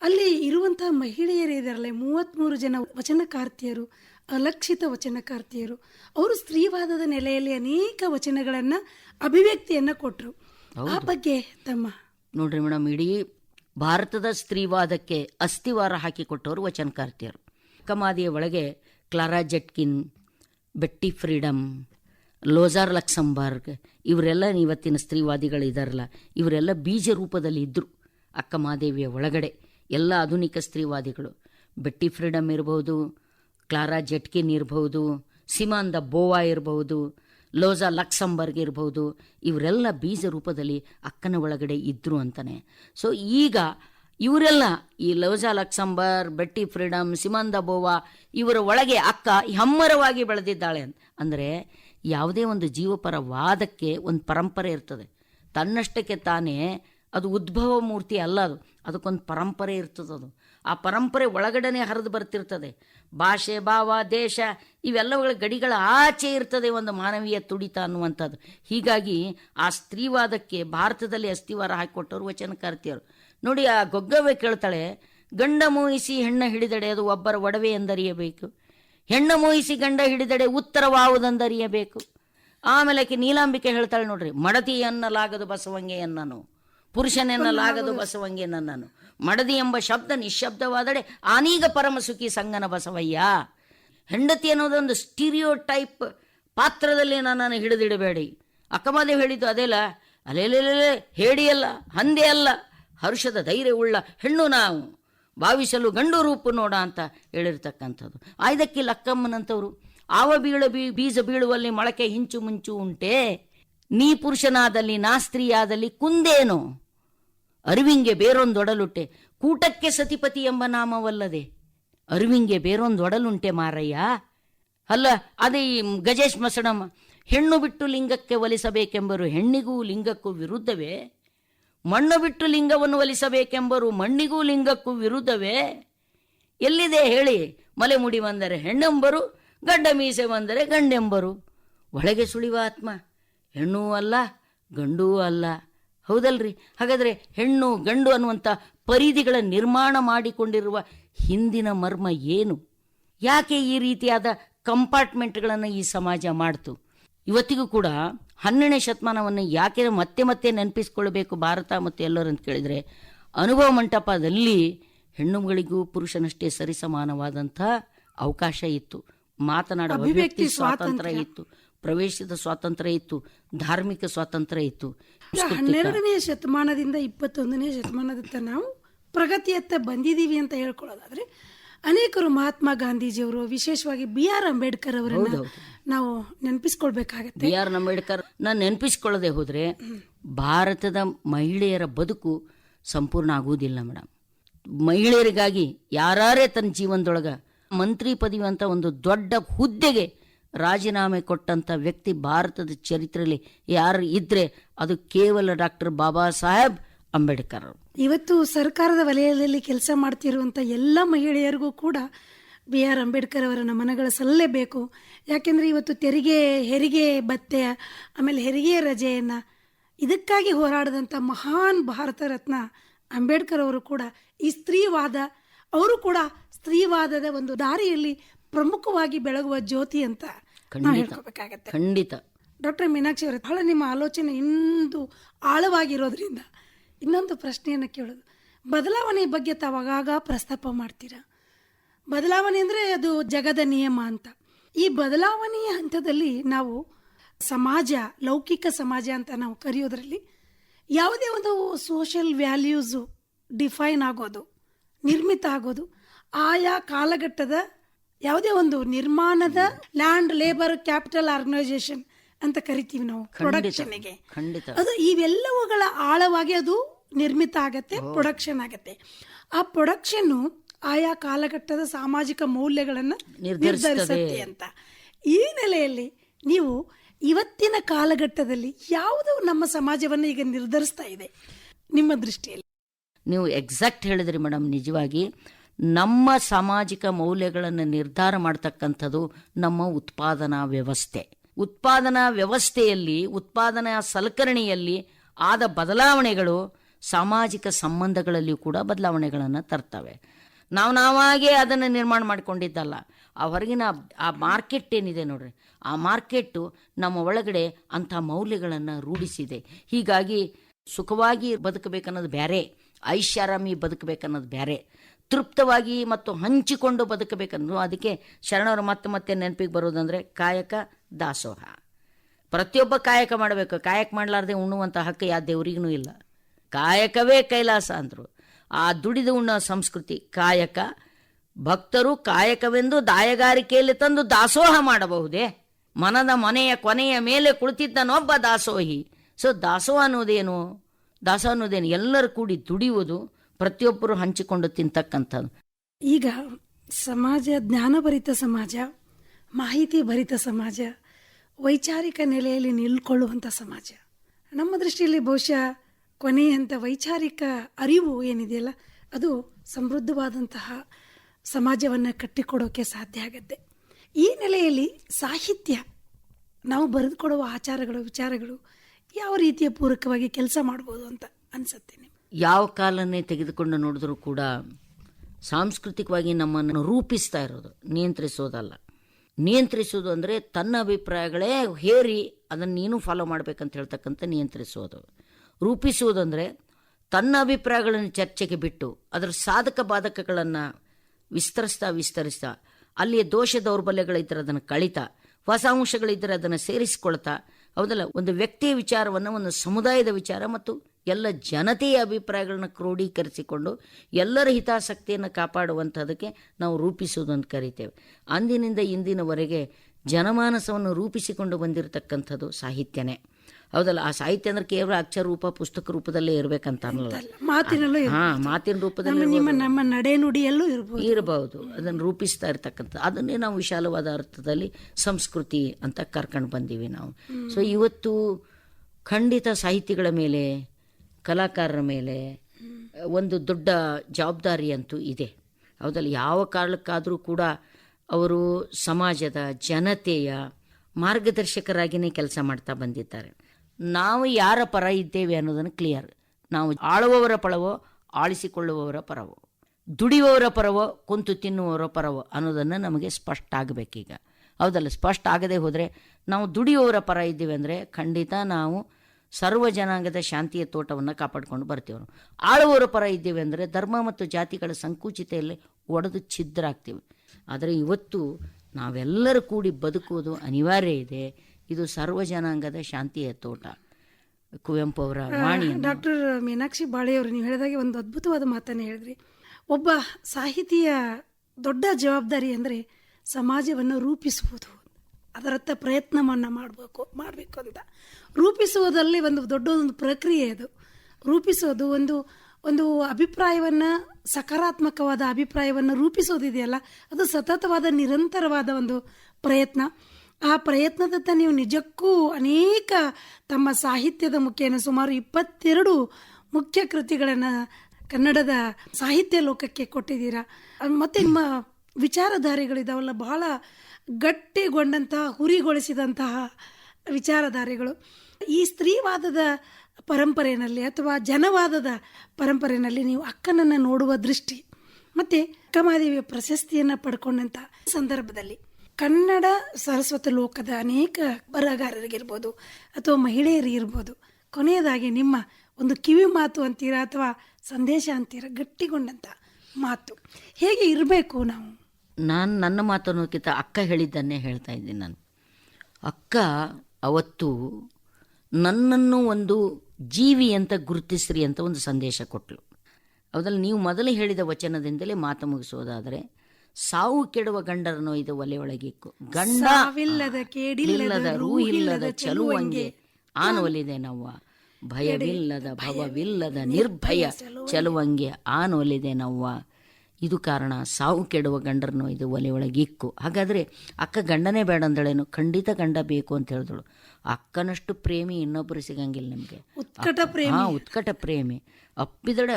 ಅಲ್ಲಿ ಇರುವಂತ ಮಹಿಳೆಯರು ಇದಾರಲ್ಲ ಮೂವತ್ಮೂರು ಜನ ವಚನಕಾರ್ತಿಯರು ಅಲಕ್ಷಿತ ವಚನಕಾರ್ತಿಯರು ಅವರು ಸ್ತ್ರೀವಾದದ ನೆಲೆಯಲ್ಲಿ ಅನೇಕ ವಚನಗಳನ್ನ ಅಭಿವ್ಯಕ್ತಿಯನ್ನ ಕೊಟ್ಟರು ಆ ಬಗ್ಗೆ ತಮ್ಮ ನೋಡ್ರಿ ಮೇಡಮ್ ಇಡೀ ಭಾರತದ ಸ್ತ್ರೀವಾದಕ್ಕೆ ಅಸ್ಥಿವಾರ ಹಾಕಿಕೊಟ್ಟವರು ವಚನಕಾರ್ತಿಯರು. ಕಮಾದಿಯ ಒಳಗೆ Clara Zetkin, Betty Friedan Rosa Luxemburg, ಇವರೆಲ್ಲ ಇವತ್ತಿನ ಸ್ತ್ರೀವಾದಿಗಳು ಸ್ತ್ರೀವಾದಿಗಳಿದಾರಲ್ಲ ಇವರೆಲ್ಲ ಬೀಜ ರೂಪದಲ್ಲಿ ಇದ್ದರು ಅಕ್ಕ ಮಹಾದೇವಿಯ ಒಳಗಡೆ. ಎಲ್ಲ ಆಧುನಿಕ ಸ್ತ್ರೀವಾದಿಗಳು. ಬೆಟ್ಟಿ ಫ್ರೀಡಮ್ ಇರಬಹುದು, ಕ್ಲಾರಾ ಜೆಟ್ಕಿನ್ ಇರಬಹುದು ಸಿಮಾನ್ ದ ಬೋವಾ ಇರಬಹುದು, ಲೋಜಾ ಲಕ್ಸಂಬರ್ಗ್ ಇರಬಹುದು. ಇವರೆಲ್ಲ ಬೀಜ ರೂಪದಲ್ಲಿ ಅಕ್ಕನ ಒಳಗಡೆ ಇದ್ದರು ಅಂತಾನೆ. ಸೊ ಈಗ ಇವರೆಲ್ಲ ಈ ಲವಜ ಲಕ್ಸಂಬರ್, ಬೆಟ್ಟಿ ಫ್ರೀಡಮ್ ಸಿಮಂದ ಬೋವಾ, ಇವರ ಒಳಗೆ ಅಕ್ಕ ಹೆಮ್ಮರವಾಗಿ ಬೆಳೆದಿದ್ದಾಳೆ ಅಂತ. ಅಂದರೆ ಯಾವುದೇ ಒಂದು ಜೀವಪರ ವಾದಕ್ಕೆ ಒಂದು ಪರಂಪರೆ ಇರ್ತದೆ. ತನ್ನಷ್ಟಕ್ಕೆ ತಾನೇ ಅದು ಉದ್ಭವ ಮೂರ್ತಿ ಅಲ್ಲ ಅದು. ಅದಕ್ಕೊಂದು ಪರಂಪರೆ ಇರ್ತದದು ಆ ಪರಂಪರೆ ಒಳಗಡೆನೆ ಹರಿದು ಬರ್ತಿರ್ತದೆ. ಭಾಷೆ, ಭಾವ, ದೇಶ, ಇವೆಲ್ಲವುಗಳ ಗಡಿಗಳ ಆಚೆ ಇರ್ತದೆ ಒಂದು ಮಾನವೀಯ ತುಡಿತ ಅನ್ನುವಂಥದ್ದು. ಹೀಗಾಗಿ ಆ ಸ್ತ್ರೀವಾದಕ್ಕೆ ಭಾರತದಲ್ಲಿ ಅಸ್ಥಿವಾರ ಹಾಕಿಕೊಟ್ಟವರು ವಚನಕಾರ್ತಿಯರು. ನೋಡಿ ಆ ಗೊಗ್ಗವೆ ಕೇಳ್ತಾಳೆ ಗಂಡ ಮೋಹಿಸಿ ಹೆಣ್ಣ ಹಿಡಿದಡೆ ಅದು ಒಬ್ಬರ ಒಡವೆ ಎಂದರಿಯಬೇಕು. ಹೆಣ್ಣ ಮೋಹಿಸಿ ಗಂಡ ಹಿಡಿದಡೆ ಉತ್ತರವಾವುದೆಂದರಿಯಬೇಕು. ಆಮೇಲೆ ನೀಲಾಂಬಿಕೆ ಹೇಳ್ತಾಳೆ ನೋಡ್ರಿ ಮಡದಿ ಎನ್ನಲಾಗದು ಬಸವಂಗೆ ಎನ್ನನು ಪುರುಷನೆನ್ನಲಾಗದು ಬಸವಂಗೆ ನನ್ನನು. ಮಡದಿ ಎಂಬ ಶಬ್ದ ನಿಶಬ್ದವಾದಡೆ ಆನೀಗ ಪರಮ ಸುಖಿ ಸಂಗನ ಬಸವಯ್ಯ. ಹೆಂಡತಿ ಅನ್ನೋದೊಂದು ಸ್ಟೀರಿಯೋ ಟೈಪ್ ಪಾತ್ರದಲ್ಲಿ ನನ್ನನ್ನು ಹಿಡಿದಿಡಬೇಡಿ. ಅಕ್ಕಮಾದೇವ್ ಹೇಳಿದ್ದು ಅದೇಲ್ಲ ಅಲೆಲೆಲೆ ಹೇಡಿ ಅಲ್ಲ ಹಂದೆ ಅಲ್ಲ. ಹರ್ಷದ ಧೈರ್ಯವುಳ್ಳ ಹೆಣ್ಣು ನಾವು. ಭಾವಿಸಲು ಗಂಡು ರೂಪು ನೋಡ ಅಂತ ಹೇಳಿರ್ತಕ್ಕಂಥದ್ದು. ಆಯ್ದಕ್ಕೆ ಲಕ್ಕಮ್ಮನಂಥವ್ರು ಆವ ಬೀಳ ಬೀ, ಬೀಜ ಬೀಳುವಲ್ಲಿ ಮೊಳಕೆ ಹಿಂಚು ಮುಂಚು ಉಂಟೆ. ನೀ ಪುರುಷನಾದಲ್ಲಿ, ನಾ ಸ್ತ್ರೀಯಾದಲ್ಲಿ ಕುಂದೇನು? ಅರಿವಿಂಗೆ ಬೇರೊಂದೊಡಲುಟ್ಟೆ ಕೂಟಕ್ಕೆ ಸತಿಪತಿ ಎಂಬ ನಾಮವಲ್ಲದೆ. ಅರಿವಿಂಗೆ ಬೇರೊಂದು ಒಡಲುಂಟೆ ಮಾರಯ್ಯ. ಅಲ್ಲ, ಅದೇ ಈ ಗಜೇಶ್ ಮಸಣಮ್ಮ, ಹೆಣ್ಣು ಬಿಟ್ಟು ಲಿಂಗಕ್ಕೆ ಒಲಿಸಬೇಕೆಂಬರು ಹೆಣ್ಣಿಗೂ ಲಿಂಗಕ್ಕೂ ವಿರುದ್ಧವೇ? ಮಣ್ಣು ಬಿಟ್ಟು ಲಿಂಗವನ್ನು ಒಲಿಸಬೇಕೆಂಬರು ಮಣ್ಣಿಗೂ ಲಿಂಗಕ್ಕೂ ವಿರುದ್ಧವೇ? ಎಲ್ಲಿದೆ ಹೇಳಿ? ಮಲೆ ಮುಡಿ ಬಂದರೆ ಹೆಣ್ಣೆಂಬರು ಗಡ್ಡ ಮೀಸೆ ಬಂದರೆ ಗಂಡೆಂಬರು. ಒಳಗೆ ಸುಳಿವ ಆತ್ಮ. ಹೆಣ್ಣೂ ಅಲ್ಲ, ಗಂಡೂ ಅಲ್ಲ. ಹೌದಲ್ರಿ? ಹಾಗಾದರೆ ಹೆಣ್ಣು, ಗಂಡು ಅನ್ನುವಂಥ ಪರಿಧಿಗಳ ನಿರ್ಮಾಣ ಮಾಡಿಕೊಂಡಿರುವ ಹಿಂದಿನ ಮರ್ಮ ಏನು? ಯಾಕೆ ಈ ರೀತಿಯಾದ ಕಂಪಾರ್ಟ್ಮೆಂಟ್ಗಳನ್ನು ಈ ಸಮಾಜ ಮಾಡ್ತು? ಇವತ್ತಿಗೂ ಕೂಡ ಹನ್ನೆರಡನೇ ಶತಮಾನವನ್ನು ಯಾಕೆ ಮತ್ತೆ ಮತ್ತೆ ನೆನಪಿಸ್ಕೊಳ್ಬೇಕು ಭಾರತ ಮತ್ತು ಎಲ್ಲರೂ ಅಂತ ಕೇಳಿದರೆ ಅನುಭವ ಮಂಟಪದಲ್ಲಿ ಹೆಣ್ಣುಗಳಿಗೂ ಪುರುಷನಷ್ಟೇ ಸರಿಸಮಾನವಾದಂಥ ಅವಕಾಶ ಇತ್ತು. ಮಾತನಾಡುವ ಅಭಿವ್ಯಕ್ತಿ ಸ್ವಾತಂತ್ರ್ಯ ಇತ್ತು. ಪ್ರವೇಶದ ಸ್ವಾತಂತ್ರ್ಯ ಇತ್ತು. ಧಾರ್ಮಿಕ ಸ್ವಾತಂತ್ರ್ಯ ಇತ್ತು. ಹನ್ನೆರಡನೇ ಶತಮಾನದಿಂದ ಇಪ್ಪತ್ತೊಂದನೇ ಶತಮಾನದತ್ತ ನಾವು ಪ್ರಗತಿಯತ್ತ ಬಂದಿದ್ದೀವಿ ಅಂತ ಹೇಳ್ಕೊಳ್ಳೋದಾದ್ರೆ ಅನೇಕರು ಮಹಾತ್ಮ ಗಾಂಧೀಜಿಯವರು ವಿಶೇಷವಾಗಿ ಬಿ ಆರ್ ಅಂಬೇಡ್ಕರ್ ಅವರನ್ನು ನಾವು ನೆನಪಿಸ್ಕೊಳ್ಬೇಕಾಗತ್ತೆ. ಬಿ ಆರ್ ಅಂಬೇಡ್ಕರ್ ನಾನು ನೆನಪಿಸ್ಕೊಳ್ಳದೆ ಹೋದರೆ ಭಾರತದ ಮಹಿಳೆಯರ ಬದುಕು ಸಂಪೂರ್ಣ ಆಗುವುದಿಲ್ಲ ಮೇಡಮ್ ಮಹಿಳೆಯರಿಗಾಗಿ ಯಾರೇ ತನ್ನ ಜೀವನದೊಳಗೆ ಮಂತ್ರಿ ಪದವಿ ಅಂತ ಒಂದು ದೊಡ್ಡ ಹುದ್ದೆಗೆ ರಾಜೀನಾಮೆ ಕೊಟ್ಟಂಥ ವ್ಯಕ್ತಿ ಭಾರತದ ಚರಿತ್ರೆಯಲ್ಲಿ ಯಾರು ಇದ್ದರೆ ಅದು ಕೇವಲ ಡಾಕ್ಟರ್ ಬಾಬಾ ಸಾಹೇಬ್ ಅಂಬೇಡ್ಕರ್ ಅವರು. ಇವತ್ತು ಸರ್ಕಾರದ ವಲಯದಲ್ಲಿ ಕೆಲಸ ಮಾಡ್ತಿರುವಂಥ ಎಲ್ಲ ಮಹಿಳೆಯರಿಗೂ ಕೂಡ ಬಿ ಆರ್ ಅಂಬೇಡ್ಕರ್ ಅವರ ನಮನಗಳ ಸಲ್ಲಲೇಬೇಕು ಯಾಕೆಂದರೆ ಇವತ್ತು ತೆರಿಗೆ ಹೆರಿಗೆ ಭತ್ಯೆ ಆಮೇಲೆ ಹೆರಿಗೆ ರಜೆಯನ್ನು ಇದಕ್ಕಾಗಿ ಹೋರಾಡಿದಂಥ ಮಹಾನ್ ಭಾರತ ರತ್ನ ಅಂಬೇಡ್ಕರ್ ಅವರು ಕೂಡ ಈ ಸ್ತ್ರೀವಾದ ಅವರು ಕೂಡ ಸ್ತ್ರೀವಾದದ ಒಂದು ದಾರಿಯಲ್ಲಿ ಪ್ರಮುಖವಾಗಿ ಬೆಳಗುವ ಜ್ಯೋತಿ ಅಂತ ನಾವು ಹೇಳ್ಕೋಬೇಕಾಗತ್ತೆ. ಖಂಡಿತ. ಡಾಕ್ಟರ್ ಮೀನಾಕ್ಷಿ ಅವರೇ ಬಹಳ ನಿಮ್ಮ ಆಲೋಚನೆ ಇಂದು ಆಳವಾಗಿರೋದ್ರಿಂದ ಇನ್ನೊಂದು ಪ್ರಶ್ನೆಯನ್ನು ಕೇಳೋದು. ಬದಲಾವಣೆ ಬಗ್ಗೆ ತಾವಾಗಾಗ ಪ್ರಸ್ತಾಪ ಮಾಡ್ತೀರಾ? ಬದಲಾವಣೆ ಅಂದರೆ ಅದು ಜಗದ ನಿಯಮ ಅಂತ. ಈ ಬದಲಾವಣೆಯ ಹಂತದಲ್ಲಿ ನಾವು ಸಮಾಜ ಲೌಕಿಕ ಸಮಾಜ ಅಂತ ನಾವು ಕರೆಯೋದ್ರಲ್ಲಿ ಯಾವುದೇ ಒಂದು ಸೋಷಿಯಲ್ ವ್ಯಾಲ್ಯೂಸು ಡಿಫೈನ್ ಆಗೋದು ನಿರ್ಮಿತ ಆಗೋದು ಆಯಾ ಕಾಲಘಟ್ಟದ ಯಾವುದೇ ಒಂದು ನಿರ್ಮಾಣದ ಲ್ಯಾಂಡ್ ಲೇಬರ್ ಕ್ಯಾಪಿಟಲ್ ಆರ್ಗನೈಸೇಷನ್ ಅಂತ ಕರಿತೀವಿ ನಾವು. ಪ್ರೊಡಕ್ಷನ್ಗೆ ಅದು ಇವೆಲ್ಲವುಗಳ ಆಳವಾಗಿ ಅದು ನಿರ್ಮಿತ ಆಗತ್ತೆ ಪ್ರೊಡಕ್ಷನ್ ಆಗತ್ತೆ. ಆ ಪ್ರೊಡಕ್ಷನ್ನು ಆಯಾ ಕಾಲಘಟ್ಟದ ಸಾಮಾಜಿಕ ಮೌಲ್ಯಗಳನ್ನು ನಿರ್ಧರಿಸುತ್ತೆ ಅಂತ. ಈ ನೆಲೆಯಲ್ಲಿ ನೀವು ಇವತ್ತಿನ ಕಾಲಘಟ್ಟದಲ್ಲಿ ಯಾವುದು ನಮ್ಮ ಸಮಾಜವನ್ನು ಈಗ ನಿರ್ಧರಿಸ್ತಾ ಇದೆ ನಿಮ್ಮ ದೃಷ್ಟಿಯಲ್ಲಿ? ನೀವು ಎಕ್ಸಾಕ್ಟ್ ಹೇಳಿದ್ರಿ ಮೇಡಮ್ ನಿಜವಾಗಿ ನಮ್ಮ ಸಾಮಾಜಿಕ ಮೌಲ್ಯಗಳನ್ನು ನಿರ್ಧಾರ ಮಾಡ್ತಕ್ಕಂಥದ್ದು ನಮ್ಮ ಉತ್ಪಾದನಾ ವ್ಯವಸ್ಥೆ. ಉತ್ಪಾದನಾ ವ್ಯವಸ್ಥೆಯಲ್ಲಿ ಉತ್ಪಾದನಾ ಸಲಕರಣೆಯಲ್ಲಿ ಆದ ಬದಲಾವಣೆಗಳು ಸಾಮಾಜಿಕ ಸಂಬಂಧಗಳಲ್ಲಿಯೂ ಕೂಡ ಬದಲಾವಣೆಗಳನ್ನು ತರ್ತವೆ. ನಾವು ನಾವಾಗೇ ಅದನ್ನು ನಿರ್ಮಾಣ ಮಾಡಿಕೊಂಡಿದ್ದಲ್ಲ. ಆ ಹೊರಗಿನ ಆ ಮಾರ್ಕೆಟ್ ಏನಿದೆ ನೋಡ್ರಿ, ಆ ಮಾರ್ಕೆಟ್ಟು ನಮ್ಮ ಒಳಗಡೆ ಅಂಥ ಮೌಲ್ಯಗಳನ್ನು ರೂಢಿಸಿದೆ. ಹೀಗಾಗಿ ಸುಖವಾಗಿ ಬದುಕಬೇಕನ್ನೋದು ಬೇರೆ ಐಷಾರಾಮಿ ಬದುಕಬೇಕನ್ನೋದು ಬೇರೆ ತೃಪ್ತವಾಗಿ ಮತ್ತು ಹಂಚಿಕೊಂಡು ಬದುಕಬೇಕನ್ನೋದು. ಅದಕ್ಕೆ ಶರಣವರು ಮತ್ತೆ ಮತ್ತೆ ನೆನಪಿಗೆ ಬರೋದಂದರೆ ಕಾಯಕ, ದಾಸೋಹ. ಪ್ರತಿಯೊಬ್ಬ ಕಾಯಕ ಮಾಡಬೇಕು. ಕಾಯಕ ಮಾಡಲಾರ್ದೆ ಉಣ್ಣುವಂಥ ಹಕ್ಕು ಯಾವ ದೇವರಿಗೂ ಇಲ್ಲ. ಕಾಯಕವೇ ಕೈಲಾಸ ಅಂದರು. ಆ ದುಡಿದು ಉಣ್ಣೋ ಸಂಸ್ಕೃತಿ, ಕಾಯಕ. ಭಕ್ತರು ಕಾಯಕವೆಂದು ದಾಯಗಾರಿಕೆಯಲ್ಲಿ ತಂದು ದಾಸೋಹ ಮಾಡಬಹುದೇ? ಮನದ ಮನೆಯ ಕೊನೆಯ ಮೇಲೆ ಕುಳಿತಿದ್ದನೊಬ್ಬ ದಾಸೋಹಿ. ಸೊ, ದಾಸೋಹ ಅನ್ನೋದೇನು? ದಾಸ ಅನ್ನೋದೇನು? ಎಲ್ಲರೂ ಕೂಡಿ ದುಡಿಯುವುದು ಪ್ರತಿಯೊಬ್ಬರು ಹಂಚಿಕೊಂಡು ತಿಂತಕ್ಕಂಥದ್ದು. ಈಗ ಸಮಾಜ, ಜ್ಞಾನಭರಿತ ಸಮಾಜ, ಮಾಹಿತಿ ಭರಿತ ಸಮಾಜ, ವೈಚಾರಿಕ ನೆಲೆಯಲ್ಲಿ ನಿಲ್ಕೊಳ್ಳುವಂಥ ಸಮಾಜ. ನಮ್ಮ ದೃಷ್ಟಿಯಲ್ಲಿ ಬಹುಶಃ ಕೊನೆಯ ವೈಚಾರಿಕ ಅರಿವು ಏನಿದೆಯಲ್ಲ, ಅದು ಸಮೃದ್ಧವಾದಂತಹ ಸಮಾಜವನ್ನು ಕಟ್ಟಿಕೊಡೋಕೆ ಸಾಧ್ಯ ಆಗುತ್ತೆ. ಈ ನೆಲೆಯಲ್ಲಿ ಸಾಹಿತ್ಯ, ನಾವು ಬರೆದುಕೊಡುವ ಆಚಾರಗಳು, ವಿಚಾರಗಳು ಯಾವ ರೀತಿಯ ಪೂರಕವಾಗಿ ಕೆಲಸ ಮಾಡ್ಬೋದು ಅಂತ ಅನ್ಸತ್ತೇನೆ ನಿಮ್ಗೆ? ಯಾವ ಕಾಲನ್ನೇ ತೆಗೆದುಕೊಂಡು ನೋಡಿದ್ರೂ ಕೂಡ ಸಾಂಸ್ಕೃತಿಕವಾಗಿ ನಮ್ಮನ್ನು ರೂಪಿಸ್ತಾ ಇರೋದು, ನಿಯಂತ್ರಿಸೋದಲ್ಲ. ನಿಯಂತ್ರಿಸೋದು ಅಂದರೆ ತನ್ನ ಅಭಿಪ್ರಾಯಗಳೇ ಹೇರಿ ಅದನ್ನು ನೀನು ಫಾಲೋ ಮಾಡ್ಬೇಕಂತ ಹೇಳ್ತಕ್ಕಂಥ ನಿಯಂತ್ರಿಸೋದು. ರೂಪಿಸುವುದಂದರೆ ತನ್ನ ಅಭಿಪ್ರಾಯಗಳನ್ನು ಚರ್ಚೆಗೆ ಬಿಟ್ಟು ಅದರ ಸಾಧಕ ಬಾಧಕಗಳನ್ನು ವಿಸ್ತರಿಸ್ತಾ ವಿಸ್ತರಿಸ್ತಾ, ಅಲ್ಲಿಯ ದೋಷ ದೌರ್ಬಲ್ಯಗಳಿದ್ದರೆ ಅದನ್ನು ಕಳಿತಾ, ಹೊಸ ಅಂಶಗಳಿದ್ದರೆ ಅದನ್ನು ಸೇರಿಸಿಕೊಳ್ತಾ, ಹೌದಲ್ಲ? ಒಂದು ವ್ಯಕ್ತಿಯ ವಿಚಾರವನ್ನು, ಒಂದು ಸಮುದಾಯದ ವಿಚಾರ ಮತ್ತು ಎಲ್ಲ ಜನತೆಯ ಅಭಿಪ್ರಾಯಗಳನ್ನು ಕ್ರೋಢೀಕರಿಸಿಕೊಂಡು ಎಲ್ಲರ ಹಿತಾಸಕ್ತಿಯನ್ನು ಕಾಪಾಡುವಂಥದಕ್ಕೆ ನಾವು ರೂಪಿಸುವುದು ಅಂತ ಕರಿತೇವೆ. ಅಂದಿನಿಂದ ಇಂದಿನವರೆಗೆ ಜನಮಾನಸವನ್ನು ರೂಪಿಸಿಕೊಂಡು ಬಂದಿರತಕ್ಕಂಥದ್ದು ಸಾಹಿತ್ಯನೇ. ಹೌದಲ್ಲ ಆ ಸಾಹಿತ್ಯ ಅಂದ್ರೆ ಕೇವಲ ಅಕ್ಷರ ರೂಪ ಪುಸ್ತಕ ರೂಪದಲ್ಲೇ ಇರಬೇಕಂತ ಅನ್ನಲ್ಲ ಮಾತಿನಲ್ಲೂ ಹಾಂ ಹಾ ಮಾತಿನ ರೂಪದಲ್ಲಿ ನಿಮ್ಮ ನಮ್ಮ ನಡೆ ನುಡಿಯಲ್ಲೂ ಇರಬಹುದು ಇರಬಹುದು ಅದನ್ನು ರೂಪಿಸ್ತಾ ಇರ್ತಕ್ಕಂಥ ಅದನ್ನೇ ನಾವು ವಿಶಾಲವಾದ ಅರ್ಥದಲ್ಲಿ ಸಂಸ್ಕೃತಿ ಅಂತ ಕರ್ಕೊಂಡು ಬಂದೀವಿ ನಾವು. ಸೊ ಇವತ್ತು ಖಂಡಿತ ಸಾಹಿತಿಗಳ ಮೇಲೆ ಕಲಾಕಾರರ ಮೇಲೆ ಒಂದು ದೊಡ್ಡ ಜವಾಬ್ದಾರಿ ಅಂತೂ ಇದೆ. ಹೌದಲ್ಲ ಯಾವ ಕಾರಣಕ್ಕಾದರೂ ಕೂಡ ಅವರು ಸಮಾಜದ ಜನತೆಯ ಮಾರ್ಗದರ್ಶಕರಾಗಿಯೇ ಕೆಲಸ ಮಾಡ್ತಾ ಬಂದಿದ್ದಾರೆ. ನಾವು ಯಾರ ಪರ ಇದ್ದೇವೆ ಅನ್ನೋದನ್ನು ಕ್ಲಿಯರ್ ನಾವು ಆಳುವವರ ಪರವೋ, ಆಳಿಸಿಕೊಳ್ಳುವವರ ಪರವೋ, ದುಡಿಯುವವರ ಪರವೋ, ಕುಂತು ತಿನ್ನುವವರ ಪರವೋ ಅನ್ನೋದನ್ನು ನಮಗೆ ಸ್ಪಷ್ಟ ಆಗಬೇಕೀಗ. ಹೌದಲ್ಲ, ಸ್ಪಷ್ಟ ಆಗದೆ ಹೋದರೆ ನಾವು ದುಡಿಯುವವರ ಪರ ಇದ್ದೀವಿ ಅಂದರೆ ಖಂಡಿತ ನಾವು ಸರ್ವ ಜನಾಂಗದ ಶಾಂತಿಯ ತೋಟವನ್ನು ಕಾಪಾಡ್ಕೊಂಡು ಬರ್ತೀವಿ. ಆಳುವವರ ಪರ ಇದ್ದೀವಿ ಅಂದರೆ ಧರ್ಮ ಮತ್ತು ಜಾತಿಗಳ ಸಂಕುಚಿತೆಯಲ್ಲಿ ಒಡೆದು ಛಿದ್ರ ಆಗ್ತೀವಿ ಆದರೆ ಇವತ್ತು ನಾವೆಲ್ಲರೂ ಕೂಡಿ ಬದುಕುವುದು ಅನಿವಾರ್ಯ ಇದೆ. ಇದು ಸರ್ವಜನಾಂಗದ ಶಾಂತಿಯ ತೋಟ. ಕುವೆಂಪು ಅವರ ವಾಣಿ ಡಾಕ್ಟರ್ ಮೀನಾಕ್ಷಿ ಬಾಳೆಯವರು ನೀವು ಹೇಳಿದಾಗೆ ಒಂದು ಅದ್ಭುತವಾದ ಮಾತನ್ನು ಹೇಳಿದ್ರಿ. ಒಬ್ಬ ಸಾಹಿತಿಯ ದೊಡ್ಡ ಜವಾಬ್ದಾರಿ ಅಂದರೆ ಸಮಾಜವನ್ನು ರೂಪಿಸುವುದು ಅದರತ್ತ ಪ್ರಯತ್ನವನ್ನು ಮಾಡಬೇಕು ಮಾಡಬೇಕು ಅಂತ. ರೂಪಿಸುವುದರಲ್ಲಿ ಒಂದು ದೊಡ್ಡ ಒಂದು ಪ್ರಕ್ರಿಯೆ ಅದು. ರೂಪಿಸೋದು ಒಂದು ಒಂದು ಅಭಿಪ್ರಾಯವನ್ನು ಸಕಾರಾತ್ಮಕವಾದ ಅಭಿಪ್ರಾಯವನ್ನು ರೂಪಿಸೋದಿದೆಯಲ್ಲ ಅದು ಸತತವಾದ ನಿರಂತರವಾದ ಒಂದು ಪ್ರಯತ್ನ. ಆ ಪ್ರಯತ್ನದತ್ತ ನೀವು ನಿಜಕ್ಕೂ ಅನೇಕ ತಮ್ಮ ಸಾಹಿತ್ಯದ ಮುಖೇನ ಸುಮಾರು ಇಪ್ಪತ್ತೆರಡು ಮುಖ್ಯ ಕೃತಿಗಳನ್ನು ಕನ್ನಡದ ಸಾಹಿತ್ಯ ಲೋಕಕ್ಕೆ ಕೊಟ್ಟಿದ್ದೀರಾ. ಮತ್ತು ಮತ್ತೆ ನಿಮ್ಮ ವಿಚಾರಧಾರೆಗಳಿದಾವಲ್ಲ, ಬಹಳ ಗಟ್ಟಿಗೊಂಡಂತಹ ಹುರಿಗೊಳಿಸಿದಂತಹ ವಿಚಾರಧಾರೆಗಳು. ಈ ಸ್ತ್ರೀವಾದದ ಪರಂಪರೆಯಲ್ಲಿ ಅಥವಾ ಜನವಾದದ ಪರಂಪರೆಯಲ್ಲಿ ನೀವು ಅಕ್ಕನನ್ನು ನೋಡುವ ದೃಷ್ಟಿ, ಮತ್ತು ಅಕ್ಕಮಾದೇವಿಯ ಪ್ರಶಸ್ತಿಯನ್ನು ಪಡ್ಕೊಂಡಂಥ ಸಂದರ್ಭದಲ್ಲಿ. ಕನ್ನಡ ಸರಸ್ವತ ಲೋಕದ ಅನೇಕ ಬರಹಗಾರರಿಗಿರ್ಬೋದು ಅಥವಾ ಮಹಿಳೆಯರಿಗಿರ್ಬೋದು. ಕೊನೆಯದಾಗಿ ನಿಮ್ಮ ಒಂದು ಕಿವಿ ಮಾತು ಅಂತೀರಾ ಅಥವಾ ಸಂದೇಶ ಅಂತೀರಾ? ಗಟ್ಟಿಗೊಂಡಂತ ಮಾತು. ಹೇಗೆ ಇರಬೇಕು ನಾವು? ನಾನು ನನ್ನ ಮಾತನ್ನೋಕ್ಕಿಂತ ಅಕ್ಕ ಹೇಳಿದ್ದನ್ನೇ ಹೇಳ್ತಾ ಇದ್ದೀನಿ ನಾನು. ಅಕ್ಕ ಅವತ್ತು ನನ್ನನ್ನು ಒಂದು ಜೀವಿ ಅಂತ ಗುರುತಿಸ್ರಿ ಅಂತ ಒಂದು ಸಂದೇಶ ಕೊಟ್ಟಳು ಅದರಲ್ಲಿ ನೀವು ಮೊದಲು ಹೇಳಿದ ವಚನದಿಂದಲೇ ಮಾತು ಮುಗಿಸೋದಾದರೆ ಸಾವು ಕೆಡುವ ಗಂಡರನ್ನು ಇದು ಒಲೆಯೊಳಗಿಕ್ಕು ಗಂಡ ಕೇಡಿಲ್ಲದ ಇಲ್ಲದ ರೂಹಿಲ್ಲದ ಚಲುವಂಗೆ ಆನೊಲಿದೆ ನವ್ವ. ಭಯವಿಲ್ಲದ ಭವವಿಲ್ಲದ ನಿರ್ಭಯ ಚಲುವಂಗೆ. ಆನೊಲಿದೆ ನವ್ವ. ಇದು ಕಾರಣ ಸಾವು ಕೆಡುವ ಗಂಡರನ್ನು ಇದು ಒಲೆಯೊಳಗಿಕ್ಕು ಹಾಗಾದ್ರೆ ಅಕ್ಕ ಗಂಡನೇ ಬೇಡ ಅಂದಳೇನು? ಖಂಡಿತ ಗಂಡ ಬೇಕು ಅಂತ ಹೇಳಿದಳು. ಅಕ್ಕನಷ್ಟು ಪ್ರೇಮಿ ಇನ್ನೊಬ್ಬರು ಸಿಗಂಗಿಲ್ಲ ನಿಮಗೆ. ಉತ್ಕಟ ಪ್ರೇಮಿ. ಉತ್ಕಟ ಪ್ರೇಮಿ. ಅಪ್ಪಿದಡೆ